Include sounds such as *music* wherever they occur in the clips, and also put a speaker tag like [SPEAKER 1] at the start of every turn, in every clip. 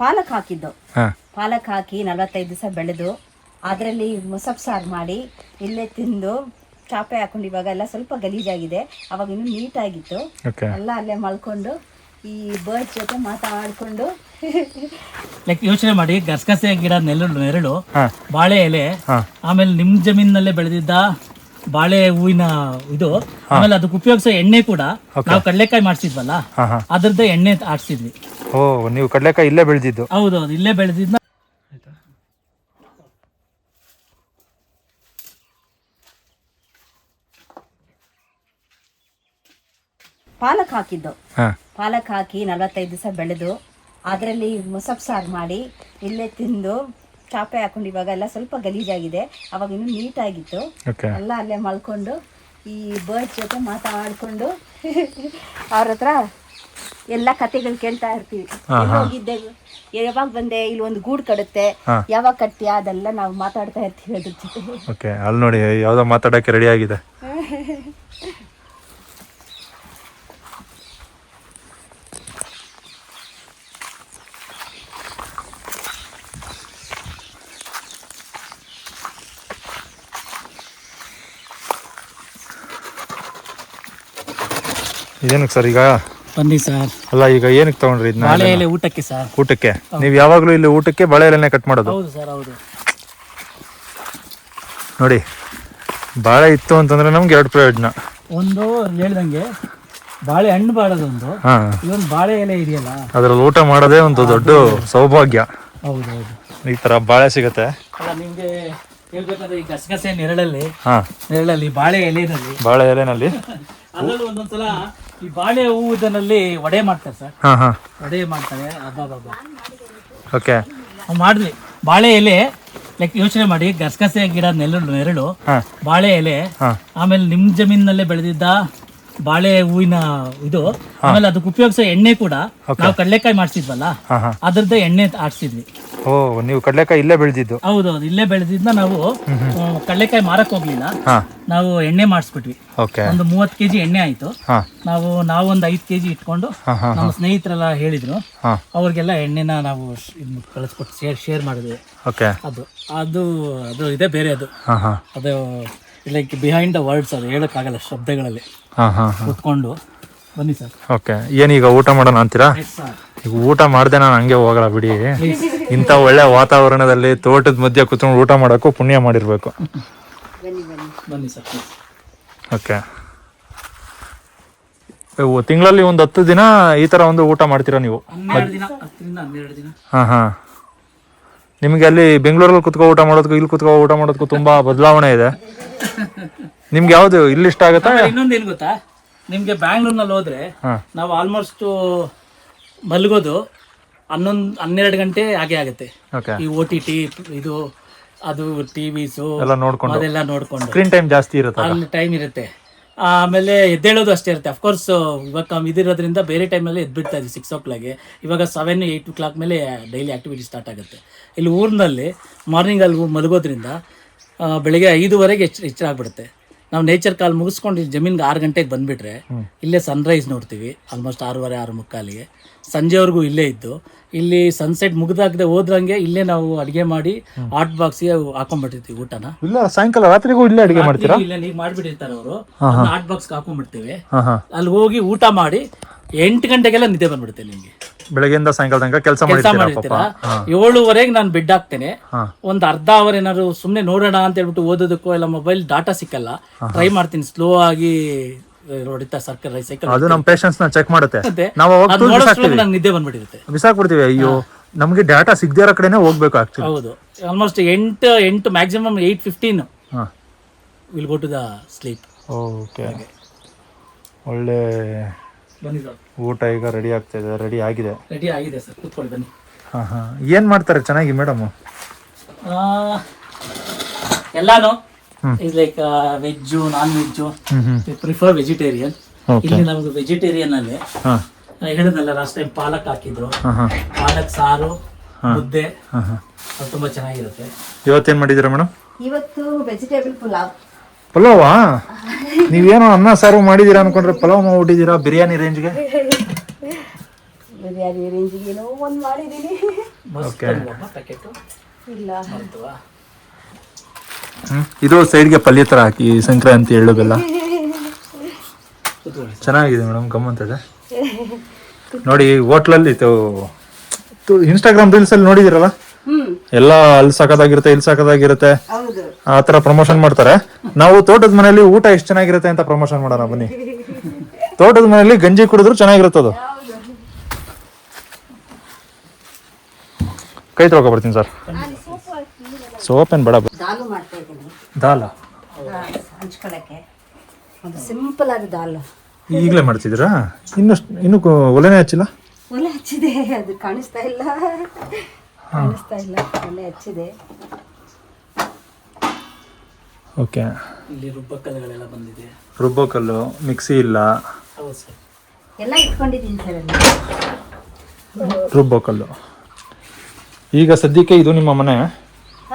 [SPEAKER 1] ಪಾಲಕ್ ಹಾಕಿದ್ದು.
[SPEAKER 2] ಹಾ.
[SPEAKER 1] ಪಾಲಕ್ ಹಾಕಿ ನಲವತ್ತೈದು ದಿವಸ ಬೆಳೆದು ಅದರಲ್ಲಿ ಮೊಸಪ್ ಸಾರು ಮಾಡಿ ಇಲ್ಲೇ ತಿಂದು ಚಾಪೆ ಹಾಕೊಂಡು ಇವಾಗ ಎಲ್ಲ ಸ್ವಲ್ಪ ಗಲೀಜಾಗಿದೆ. ಅವಾಗ ಇನ್ನು ನೀಟ್
[SPEAKER 2] ಆಗಿತ್ತು
[SPEAKER 1] ಎಲ್ಲ ಅಲ್ಲೇ ಮಲ್ಕೊಂಡು ಈ ಬರ್ಡ್ ಜೊತೆ ಮಾತಾಡ್ಕೊಂಡು.
[SPEAKER 3] ಲೈಕ್ ಯೋಚನೆ ಮಾಡಿ ಗಸಗಸೆ ಗಿಡ ನೆರಳು ನೆರಳು
[SPEAKER 2] ಹಾ.
[SPEAKER 3] ಬಾಳೆ ಎಲೆ ಆಮೇಲೆ ನಿಮ್ ಜಮೀನಲ್ಲೇ ಬೆಳೆದಿದ್ದ ಬಾಳೆ ಹೂವಿನ ಇದು ಆಮೇಲೆ ಅದಕ್ಕೆ ಉಪಯೋಗಿಸೋ ಎಣ್ಣೆ ಕೂಡ ನಾವು ಕಡಲೆಕಾಯಿ ಮಾಡಿಸಿದ್ವಲ್ಲ ಅದ್ರದ್ದೇ ಎಣ್ಣೆ ಆಡ್ಸಿದ್ವಿ
[SPEAKER 2] ಓ ನೀವು ಕಡಲೆಕಾಯಿ ಇಲ್ಲೇ ಬೆಳೆದಿದ್ದು.
[SPEAKER 3] ಹೌದು ಹೌದು ಇಲ್ಲೇ ಬೆಳೆದಿದ್ದ
[SPEAKER 1] ಪಾಲಕ್ ಹಾಕಿದ್ದು.
[SPEAKER 2] ಹಾ.
[SPEAKER 1] ಪಾಲಕ್ ಹಾಕಿ ನಲವತ್ತೈದು ದಿವಸ ಬೆಳೆದು ಅದರಲ್ಲಿ ಮೊಸಪ್ ಸಾರು ಮಾಡಿ ಇಲ್ಲೇ ತಿಂದು ಚಾಪೆ ಹಾಕೊಂಡು ಇವಾಗ ಎಲ್ಲ ಸ್ವಲ್ಪ ಗಲೀಜಾಗಿದೆ ಅವಾಗ ಇನ್ನೂ ನೀಟಾಗಿತ್ತು.
[SPEAKER 2] ಆಗಿತ್ತು
[SPEAKER 1] ಎಲ್ಲ ಅಲ್ಲೇ ಮಲ್ಕೊಂಡು ಈ ಬರ್ಡ್ ಜೊತೆ ಮಾತಾಡ್ಕೊಂಡು *laughs* ಅವ್ರ ಹತ್ರ ಎಲ್ಲ ಕತೆಗಳು ಕೇಳ್ತಾ ಇರ್ತೀವಿ. ಹೋಗಿದ್ದೆ ಯಾವಾಗ ಬಂದೆ ಇಲ್ಲಿ ಒಂದು ಗೂಡ್ ಕಡುತ್ತೆ. ಯಾವಾಗ ಕಟ್ತೀಯ ಅದೆಲ್ಲ ನಾವು ಮಾತಾಡ್ತಾ ಇರ್ತೀವಿ ಅದ್ರ ಜೊತೆ.
[SPEAKER 2] ಓಕೆ ಅಲ್ಲಿ ನೋಡಿ ಯಾವ್ದೋ ಮಾತಾಡಕ್ಕೆ ರೆಡಿ ಆಗಿದೆ. ಇದೇನಕ್ಕೆ ಸರ್ ಈಗ?
[SPEAKER 3] ಬನ್ನಿ ಸರ್.
[SPEAKER 2] ಅಲ್ಲ ಈಗ ಏನಕ್ಕೆ ತಗೊಂಡ್ರಿ ಇದನ್ನ
[SPEAKER 3] ಬಾಳೆ ಎಲೆ ಊಟಕ್ಕೆ ಸರ್.
[SPEAKER 2] ಊಟಕ್ಕೆ? ನೀವು ಯಾವಾಗಲೂ ಇಲ್ಲಿ ಊಟಕ್ಕೆ ಬಾಳೆ ಎಲೆನೇ ಕಟ್ ಮಾಡೋದು?
[SPEAKER 3] ಹೌದು ಸರ್ ಹೌದು.
[SPEAKER 2] ನೋಡಿ ಬಾಳೆ ಇತ್ತು ಅಂತಂದ್ರೆ ನಮ್ಗೆ ಎರಡು ಪ್ರಯೋಜನ.
[SPEAKER 3] ಒಂದು ಹೇಳ್ದಂಗೆ ಬಾಳೆ ಹಣ್ಣು ಬಾಳೋದೊಂದು ಇದೊಂದು ಬಾಳೆ ಎಲೆ ಇದೆಯಲ್ಲ?
[SPEAKER 2] ಅದ್ರಲ್ಲಿ ಊಟ ಮಾಡೋದೇ ಒಂದು ದೊಡ್ಡ ಸೌಭಾಗ್ಯ.
[SPEAKER 3] ಹೌದು ಹೌದು.
[SPEAKER 2] ಈ ತರ ಬಾಳೆ ಸಿಗತ್ತೆ.
[SPEAKER 3] ಅಲ್ಲ ನಿಮ್ಗೆ ಹೇಳ್ಬೇಕಂದ್ರೆ ಈ ಗಸಗಸೆ ನೆರಳಲ್ಲಿ
[SPEAKER 2] ಹಾ.
[SPEAKER 3] ನೆರಳಲ್ಲಿ ಬಾಳೆ ಎಲೆನಲ್ಲಿ.
[SPEAKER 2] ಬಾಳೆ ಎಲೆನಲ್ಲಿ.
[SPEAKER 3] ಅದರಲ್ಲೂ ಒಂದೊಂದ್ಸಲ ಈ ಬಾಳೆ ಹೂವುದನಲ್ಲಿ ವಡೆ ಮಾಡ್ತಾರೆ ಸರ್.
[SPEAKER 2] ಹಾ ಹಾ.
[SPEAKER 3] ವಡೆ ಮಾಡ್ತಾರೆ. ಅಬ್ಬಬ್ಬಬ್ಬ
[SPEAKER 2] ಓಕೆ.
[SPEAKER 3] ಮಾಡಿದ್ವಿ ಬಾಳೆ ಎಲೆ ಲೈಕ್ ಯೋಚನೆ ಮಾಡಿ. ಗಸಗಸೆ ಗಿಡ ನೆರಳು ನೆರಳು. ಬಾಳೆ ಎಲೆ ಆಮೇಲೆ ನಿಮ್ಮ ಜಮೀನಿನಲ್ಲೇ ಬೆಳೆದಿದ್ದ ಬಾಳೆ ಹೂವಿನ ಇದು ಆಮೇಲೆ ಅದಕ್ಕೆ ಉಪಯೋಗಿಸೋ ಎಣ್ಣೆ ಕೂಡ ನಾವು ಕಡಲೆಕಾಯಿ ಮಾಡಿಸಿದ್ವಲ್ಲ
[SPEAKER 2] ಹಾ
[SPEAKER 3] ಎಣ್ಣೆ ಆಡ್ಸಿದ್ವಿ.
[SPEAKER 2] ಓ ನೀವು ಕಡಲೆಕಾಯಿ ಇಲ್ಲೇ ಬೆಳೆದಿದ್ದು?
[SPEAKER 3] ಹೌದು ಇಲ್ಲೇ ಬೆಳೆದಿದ್ನ ನಾವು ಕಡಲೆಕಾಯಿ ಮಾರಕ್ ಹೋಗ್ಲಿಲ್ಲ. ನಾವು ಎಣ್ಣೆ ಮಾಡಿಸ್ಬಿಟ್ವಿ ಒಂದು ಮೂವತ್ತು ಕೆಜಿ ಎಣ್ಣೆ ಆಯ್ತು. ನಾವು ನಾವೊಂದು ಐದು ಕೆಜಿ ಇಟ್ಕೊಂಡು ನಮ್ಮ ಸ್ನೇಹಿತರೆಲ್ಲ ಹೇಳಿದ್ರು. ಅವ್ರಿಗೆಲ್ಲ ಎಣ್ಣೆನ ನಾವು ಕಳಿಸ್ಕೊಟ್ಟು ಶೇರ್ ಶೇರ್ ಮಾಡಿದ್ವಿ. ಅದು ಅದು ಅದು ಇದೆ ಬೇರೆ ಅದು. ಅದು ಲೈಕ್ ಬಿಹೈಂಡ್ ದ ವರ್ಡ್ಸ್ ಅದು ಹೇಳೋಕ್ಕಾಗಲ್ಲ ಶಬ್ದಗಳಲ್ಲಿ. ಕೂತ್ಕೊಂಡು ಬನ್ನಿ ಸರ್.
[SPEAKER 2] ಓಕೆ ಏನೀಗ ಊಟ ಮಾಡೋಣ ಅಂತೀರಾ? ಈಗ ಊಟ ಮಾಡ್ದೆ ನಾನು ಹಂಗೆ ಹೋಗಲ್ಲ ಬಿಡಿ. ಇಂಥ ಒಳ್ಳೆ ವಾತಾವರಣದಲ್ಲಿ ತೋಟದ ಮಧ್ಯೆ ಕುತ್ಕೊಂಡು ಊಟ ಮಾಡೋಕ್ಕೂ ಪುಣ್ಯ ಮಾಡಿರಬೇಕು.
[SPEAKER 1] ಬನ್ನಿ ಬನ್ನಿ.
[SPEAKER 3] ಬನ್ನಿ ಸರ್ please.
[SPEAKER 2] ಓಕೆ. ತಿಂಗಳಲ್ಲಿ ಒಂದು ಹತ್ತು ದಿನ ಈ ತರ ಒಂದು ಊಟ ಮಾಡ್ತೀರಾ ನೀವು? ಹಾ ಹಾ. ನಿಮಗೆ ಅಲ್ಲಿ ಬೆಂಗಳೂರಲ್ಲಿ ಕುತ್ಕೋ ಊಟ ಮಾಡೋದಕ್ಕೂ ಇಲ್ಲಿ ಕುತ್ಕೋ ಊಟ ಮಾಡೋದಕ್ಕೂ ತುಂಬಾ ಬದಲಾವಣೆ ಇದೆ. ನಿಮ್ಗೆ ಯಾವ್ದು ಇಲ್ಲಿ ಇಷ್ಟ ಆಗುತ್ತಾ?
[SPEAKER 3] ಇನ್ನೊಂದ್ ಇನ್ನೊಂದು ಏನು ಗೊತ್ತಾ? ನಿಮಗೆ ಬ್ಯಾಂಗ್ಳೂರ್ನಲ್ಲಿ ಹೋದ್ರೆ
[SPEAKER 2] ಹಾ.
[SPEAKER 3] ನಾವು ಆಲ್ಮೋಸ್ಟ್ ಮಲ್ಗೋದು ಹನ್ನೊಂದ್ ಹನ್ನೆರಡು ಗಂಟೆ ಹಾಗೆ ಆಗುತ್ತೆ.
[SPEAKER 2] ಓಕೆ
[SPEAKER 3] ಈ ಓ ಟಿ ಟಿ ಇದು ಅದು ಟಿವಿಸು
[SPEAKER 2] ಎಲ್ಲ ನೋಡ್ಕೊಂಡು.
[SPEAKER 3] ಅದೆಲ್ಲ ನೋಡ್ಕೊಂಡು.
[SPEAKER 2] ಸ್ಕ್ರೀನ್ ಟೈಮ್ ಜಾಸ್ತಿ ಇರುತ್ತೆ
[SPEAKER 3] ಅಲ್ಲಿ ಟೈಮ್ ಇರುತ್ತೆ. ಆಮೇಲೆ ಎದ್ದೇಳೋದು ಅಷ್ಟೇ ಇರುತ್ತೆ. ಅಫ್ಕೋರ್ಸ್ ಇವಾಗ ಕಮ್ಮಿ ಇದಿರೋದ್ರಿಂದ ಬೇರೆ ಟೈಮಲ್ಲಿ ಎದ್ಬಿಡ್ತಾ ಇದ್ವಿ ಸಿಕ್ಸ್ ಓ ಕ್ಲಾಕ್ಗೆ ಇವಾಗ ಸೆವೆನ್ ಏಯ್ಟ್ ಓ ಕ್ಲಾಕ್ ಮೇಲೆ ಡೈಲಿ ಆ್ಯಕ್ಟಿವಿಟಿ ಸ್ಟಾರ್ಟ್ ಆಗುತ್ತೆ. ಇಲ್ಲಿ ಊರಿನಲ್ಲಿ ಮಾರ್ನಿಂಗ್ ಅಲ್ಲಿ ಮಲಗೋದ್ರಿಂದ ಆ, ಬೆಳಿಗ್ಗೆ ಐದುವರೆಗೆ ಎಚ್ಚ ಎಚ್ಚರ ಆಗ್ಬಿಡುತ್ತೆ ನಾವು ನೇಚರ್ ಕಾಲ್ ಮುಗಿಸ್ಕೊಂಡು ಜಮೀನ್ಗೆ ಆರು ಗಂಟೆಗೆ ಬಂದುಬಿಟ್ರೆ ಇಲ್ಲೇ ಸನ್ರೈಸ್ ನೋಡ್ತೀವಿ ಆಲ್ಮೋಸ್ಟ್ ಆರೂವರೆ ಆರು ಮುಕ್ಕಾಲಿಗೆ. ಸಂಜೆವರೆಗೂ ಇಲ್ಲೇ ಇದ್ದು ಇಲ್ಲಿ ಸನ್ಸೆಟ್ ಮುಗ್ದಾಗದೆ ಹೋದ್ರಂಗೆ ಇಲ್ಲೇ ನಾವು ಅಡುಗೆ ಮಾಡಿ ಹಾಟ್ ಬಾಕ್ಸ್ಗೆ ಹಾಕೊಂಡ್ಬಿಟ್ಟಿರ್ತೀವಿ ಊಟನ.
[SPEAKER 2] ಇಲ್ಲ ಸಾಯಂಕಾಲ ರಾತ್ರಿಗೂ ಇಲ್ಲೇ ಅಡಿಗೆ ಮಾಡ್ತೀರಾ?
[SPEAKER 3] ಇಲ್ಲ ನೀವು ಮಾಡ್ಬಿಟ್ಟಿರ್ತಾರೆ ಅವರು. ಹಾಟ್ ಬಾಕ್ಸ್ ಹಾಕೊಂಡ್ಬಿಡ್ತೀವಿ. ಅಲ್ಲಿ ಹೋಗಿ ಊಟ ಮಾಡಿ ಎಂಟು ಗಂಟೆಗೆಲ್ಲ ನಿದ್ದೆ ಬಂದ್ಬಿಡುತ್ತೆ ನಿಮ್ಗೆ.
[SPEAKER 2] ಬೆಳಗ್ಗೆಯಿಂದ ಸಾಯಂಕಾಲ ತನಕ ಕೆಲಸ
[SPEAKER 3] ಕೆಲಸ
[SPEAKER 2] ಮಾಡಿರ್ತೀರಾ ಪಾಪ?
[SPEAKER 3] ಮಾಡಿರ್ತೀರಾ ಏಳುವರೆಗೆ ನಾನು ಬೆಡ್ ಹಾಕ್ತೇನೆ.
[SPEAKER 2] ಹಾ.
[SPEAKER 3] ಒಂದ್ ಅರ್ಧ ಅವರ್ ಏನಾದ್ರು ಸುಮ್ನೆ ನೋಡೋಣ ಅಂತ ಹೇಳ್ಬಿಟ್ಟು ಓದೋದಕ್ಕೂ ಇಲ್ಲ ಮೊಬೈಲ್ ಡಾಟಾ ಸಿಕ್ಕಲ್ಲ. ಟ್ರೈ ಮಾಡ್ತೀನಿ. ಸ್ಲೋ ಆಗಿ ಹೊಡಿತಾ ಸರ್ಕಲ್ ಸೈಕಲ್
[SPEAKER 2] ಅದು ನಮ್ಮ ಪೇಷನ್ಸ್ನ ಚೆಕ್ ಮಾಡುತ್ತೆ. ನಾವು ಅವಾಗ
[SPEAKER 3] ಅದ್ ನೋಡೋಷ್ಟ್ರೊಳಗೆ ನಂಗೆ ನಿದ್ದೆ ಬಂದ್ಬಿಟ್ಟಿರುತ್ತೆ.
[SPEAKER 2] ಬಿಸಾಕ್ಬಿಡ್ತೀವಿ. ಅಯ್ಯೋ ನಮ್ಗೆ ಡಾಟಾ ಸಿಗದೇ ಇರೋ ಕಡೆನೆ ಹೋಗ್ಬೇಕು ಆಕ್ಚುಲಿ
[SPEAKER 3] ಹೌದು. ಆಲ್ಮೋಸ್ಟ್ ಎಂಟು ಎಂಟು ಮ್ಯಾಕ್ಸಿಮಮ್ ಏಯ್ಟ್ ಫಿಫ್ಟೀನ್
[SPEAKER 2] ಹಾ.
[SPEAKER 3] Will go to the sleep
[SPEAKER 2] okay ಒಳ್ಳೆ
[SPEAKER 3] ಸರ್
[SPEAKER 2] ಊಟ ಈಗ ರೆಡಿ ಆಗ್ತಾ ಇದೆ ರೆಡಿ ಆಗಿದೆ.
[SPEAKER 3] ರೆಡಿ ಆಗಿದೆ ಸರ್ ಕೂತ್ಕೊಳ್ಳಿ ಬನ್ನಿ.
[SPEAKER 2] ಹಾ ಹಾ. ಏನ್ ಮಾಡ್ತಾರೆ ಚೆನ್ನಾಗಿ ಮೇಡಮ್
[SPEAKER 3] ಆ, ಎಲ್ಲಾನು is like veg non veg prefer vegetarian ಇಲ್ಲಿ ನಮ್ಗೆ ವೆಜಿಟೇರಿಯನ್ ಅಲ್ಲಿ
[SPEAKER 2] ಹಾ.
[SPEAKER 3] ಹೇಳಿದ್ನಲ್ಲ ಲಾಸ್ಟ್ ಟೈಮ್ ಪಾಲಕ್ ಹಾಕಿದ್ರು.
[SPEAKER 2] ಹಾ ಹಾ.
[SPEAKER 3] ಪಾಲಕ್ ಸಾರು ಮುದ್ದೆ.
[SPEAKER 2] ಹಾಂ ಹಾಂ.
[SPEAKER 3] ಅದು ತುಂಬಾ ಚೆನ್ನಾಗಿರುತ್ತೆ.
[SPEAKER 2] ಇವತ್ತೇನ್ ಮಾಡಿದ್ದೀರಾ ಮೇಡಮ್
[SPEAKER 1] ಇವತ್ತು ವೆಜಿಟೇಬಲ್ ಪುಲಾವ್.
[SPEAKER 2] ಪಲಾವಾ? ನೀವೇನೋ ಅನ್ನ ಸಾರು ಮಾಡಿದೀರಾ ಅನ್ಕೊಂಡ್ರೆ ಪಲಾವ್ ಮಾಡಿದೀರಾ ಬಿರಿಯಾನಿ ರೇಂಜ್ಗೆ *laughs*
[SPEAKER 1] ರೇಂಜಿಗೆ ಏನೋ ಒಂದು ಮಾಡಿದ್ದೀನಿ
[SPEAKER 3] ಪ್ಯಾಕೆಟ್
[SPEAKER 1] ಇಲ್ಲ.
[SPEAKER 2] ಇದು ಸೈಡ್ಗೆ ಪಲ್ಯ ಥರ ಹಾಕಿ ಸಂಕ್ರಾಂತಿ ಎಳ್ಳು ಬೆಲ್ಲ ಚೆನ್ನಾಗಿದೆ ಮೇಡಮ್ ಗಮ್ಮಂತದೆ ನೋಡಿ ಹೋಟ್ಲಲ್ಲಿ ಇನ್ಸ್ಟಾಗ್ರಾಮ್ ರೀಲ್ಸ್ ಅಲ್ಲಿ ನೋಡಿದಿರಲ್ಲ? ಎಲ್ಲ ಅಲ್ಲಿ ಸಾಕದಾಗಿರುತ್ತೆ ಇಲ್ಲಿ ಸಾಕದಾಗಿರುತ್ತೆ.
[SPEAKER 1] ಹೌದು.
[SPEAKER 2] ಆ ತರ ಪ್ರಮೋಷನ್ ಮಾಡ್ತಾರೆ. ನಾವು ತೋಟದ ಮನೆಯಲ್ಲಿ ಊಟ ಎಷ್ಟು ಚೆನ್ನಾಗಿರುತ್ತೆ ಅಂತ ಪ್ರಮೋಷನ್ ಮಾಡೋಣ ಬನ್ನಿ. ತೋಟದ ಮನೆಯಲ್ಲಿ ಗಂಜಿ ಕುಡಿದ್ರು ಚೆನ್ನಾಗಿರುತ್ತೆ ಅದು ಕೈ ತೊಳ್ಕೊ ಬರ್ತೀನಿ ಸರ್. ಸೋಪ್ ಏನು ಬೇಡ
[SPEAKER 1] ದಾಲು ಮಾಡ್ತಾ ಇದ್ದೀನಿ.
[SPEAKER 2] ದಾಲ?
[SPEAKER 1] ಹಂಚ್ಕೊಳಕ್ಕೆ. ಒಂದು ಸಿಂಪಲ್ ಆದ ದಾಲು.
[SPEAKER 2] ಈಗಲೇ ಮಾಡ್ತಿದ್ದೀರಾ? ಇನ್ನು ಇನ್ನು ಒಲೆನೆ ಒಲೆನೇ ಹಚ್ಚಿಲ್ಲ?
[SPEAKER 1] ಒಲೆ ಹಚ್ಚಿದೆ ಅದು ಕಾಣಿಸ್ತಾ ಇಲ್ಲ. ಕಾಣಿಸ್ತಾ ಇಲ್ಲ ಒಲೆ ಹಚ್ಚಿದೆ.
[SPEAKER 2] ಓಕೆ.
[SPEAKER 3] ಇಲ್ಲಿ ರುಬ್ಬಕ್ಕಲ್ಲುಗಳೆಲ್ಲ ಬಂದಿದೆ.
[SPEAKER 2] ರುಬ್ಬೋಕಲ್ಲು ಮಿಕ್ಸಿ ಇಲ್ಲ.
[SPEAKER 3] ಹೌದು ಸರ್.
[SPEAKER 1] ಎಲ್ಲ ಇಟ್ಕೊಂಡಿದ್ದೀನಿ ಸರ್
[SPEAKER 2] ರುಬ್ಬೋಕಲ್ಲು ಈಗ ಸದ್ಯಕ್ಕೆ ಇದು ನಿಮ್ಮ ಮನೆ.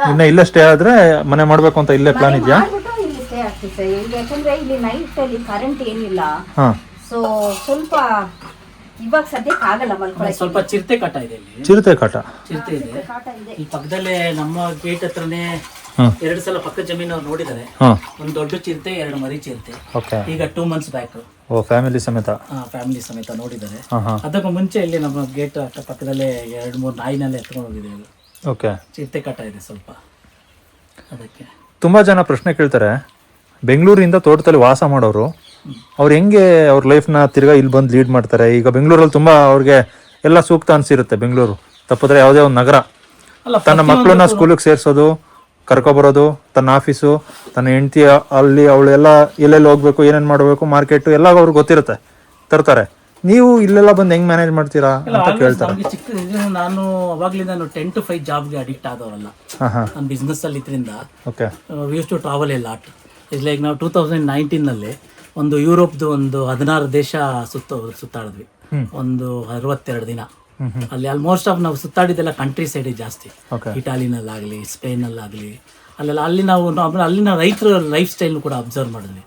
[SPEAKER 2] ಇನ್ನ ಇಲ್ಲೇ ಸ್ಟೇ ಆದ್ರೆ ಮನೆ ಮಾಡ್ಬೇಕು ಅಂತ ಇಲ್ಲೇ ಪ್ಲಾನ್ ಇದೆಯಾ?
[SPEAKER 1] ಮಾಡ್ಬಿಟ್ಟು ಇಲ್ಲಿ ಸ್ಟೇ ಆಗ್ತೀವಿ ಸರ್. ಇಲ್ಲಿ ಯಾಕಂದ್ರೆ ಇಲ್ಲಿ ನೈಟ್ ಅಲ್ಲಿ ಕರೆಂಟ್ ಏನಿಲ್ಲ.
[SPEAKER 2] ಹಾ.
[SPEAKER 1] ಸೊ ಸ್ವಲ್ಪ ಇವಾಗ ಸದ್ಯಕ್ಕೆ ಆಗಲ್ಲ ಮಲ್ಕೊಳಕ್ಕೆ.
[SPEAKER 3] ಸ್ವಲ್ಪ ಚಿರತೆ ಕಾಟ ಇದೆ ಇಲ್ಲಿ.
[SPEAKER 2] ಚಿರತೆ ಕಾಟ.
[SPEAKER 3] ಚಿರತೆ ಇದೆ.
[SPEAKER 1] ಕಾಟ ಇದೆ.
[SPEAKER 3] ಈ ಪಕ್ಕದಲ್ಲೇ ನಮ್ಮ ಗೇಟ್ ಹತ್ರನೇ ಎರಡು ಸಲ ಪಕ್ಕದ ಜಮೀನು ಅವ್ರು ನೋಡಿದ್ದಾರೆ
[SPEAKER 2] ಹಾ
[SPEAKER 3] ಒಂದು ದೊಡ್ಡ ಚಿರತೆ ಎರಡು ಮರಿ ಚಿರತೆ.
[SPEAKER 2] ಓಕೆ
[SPEAKER 3] ಈಗ ಟೂ ಮಂತ್ಸ್ ಬ್ಯಾಕ್
[SPEAKER 2] ಓ ಫ್ಯಾಮಿಲಿ ಸಮೇತ?
[SPEAKER 3] ಫ್ಯಾಮಿಲಿ ಸಮೇತ
[SPEAKER 2] ನೋಡಿದಾರೆ.
[SPEAKER 3] ಅದಕ್ಕೂ ಮುಂಚೆ ಇಲ್ಲಿ ನಮ್ಮ ಗೇಟ್ ಅಕ್ಕ ಪಕ್ಕದಲ್ಲೇ ಎರಡು ಮೂರು ನಾಯಿನಲ್ಲೇ ಎತ್ಕೊಂಡು ಹೋಗಿದೆ ಅದು.
[SPEAKER 2] ಓಕೆ
[SPEAKER 3] ಚಿರತೆ ಕಟ್ಟ ಇದೆ ಸ್ವಲ್ಪ. ಅದಕ್ಕೆ.
[SPEAKER 2] ತುಂಬಾ ಜನ ಪ್ರಶ್ನೆ ಕೇಳ್ತಾರೆ. ಬೆಂಗಳೂರಿಂದ ತೋಟದಲ್ಲಿ ವಾಸ ಮಾಡೋರು ಅವ್ರು ಹೆಂಗೆ ಅವ್ರ ಲೈಫ್ನ ತಿರ್ಗಾ ಇಲ್ಲಿ ಬಂದು ಲೀಡ್ ಮಾಡ್ತಾರೆ? ಈಗ ಬೆಂಗಳೂರಲ್ಲಿ ತುಂಬಾ ಅವ್ರಿಗೆ ಎಲ್ಲ ಸೂಕ್ತ ಅನ್ಸಿರುತ್ತೆ ಬೆಂಗಳೂರು. ತಪ್ಪಿದ್ರೆ ಯಾವುದೇ ಒಂದು ನಗರ. ತನ್ನ ಮಕ್ಕಳನ್ನ ಸ್ಕೂಲಿಗೆ ಸೇರಿಸೋದು ಕರ್ಕೊಬರೋದು ತನ್ನ ಆಫೀಸು ತನ್ನ ಹೆಂಡತಿ ಅಲ್ಲಿ ಅವಳು ಎಲ್ಲ ಎಲ್ಲೆಲ್ಲಿ ಹೋಗ್ಬೇಕು ಏನೇನು ಮಾಡಬೇಕು ಮಾರ್ಕೆಟು ಎಲ್ಲ ಅವ್ರಿಗೆ ಗೊತ್ತಿರುತ್ತೆ ತರ್ತಾರೆ. ನೀವು ಇಲ್ಲೆಲ್ಲ ಬಂದು ಹೆಂಗ್ ಮ್ಯಾನೇಜ್ ಮಾಡ್ತೀರಾ ಅಂತ ಕೇಳ್ತಾರೆ.
[SPEAKER 3] ನಮಗೆ ಚಿಕ್ಕ ಇದು ನಾನು ಅವಾಗ್ಲಿಂದ ನಾನು ಟೆನ್ ಟು ಫೈವ್ ಜಾಬ್ಗೆ ಅಡಿಕ್ಟ್ ಆದವರಲ್ಲ.
[SPEAKER 2] ಹಾಂ ಹಾಂ.
[SPEAKER 3] ನಾನು ಬಿಸ್ನೆಸ್ ಅಲ್ಲಿ ಇದ್ರಿಂದ
[SPEAKER 2] okay
[SPEAKER 3] used to travel a lot is like ನಾವು ಟೂ ತೌಸಂಡ್ ನೈನ್ಟೀನಲ್ಲಿ ಒಂದು ಯುರೋಪ್ದು ಒಂದು ಹದಿನಾರು ದೇಶ ಸುತ್ತ ಸುತ್ತಾಡಿದ್ವಿ. ಒಂದು ಅರವತ್ತೆರಡು ದಿನ. ಅಲ್ಲಿ ಆಲ್ಮೋಸ್ಟ್ ಆಫ್ ನಾವು ಸುತ್ತಾಡಿದ್ದೆಲ್ಲ ಕಂಟ್ರಿ ಸೈಡ್ ಜಾಸ್ತಿ. ಇಟಾಲಿನಲ್ಲಾಗಲಿ ಸ್ಪೇನಲ್ಲಾಗಲಿ ಅಲ್ಲೆಲ್ಲ ಅಲ್ಲಿ ನಾವು ಅಲ್ಲಿನ ರೈತರ ಲೈಫ್ ಸ್ಟೈಲ್ ಕೂಡ ಅಬ್ಸರ್ವ್ ಮಾಡಿದ್ವಿ.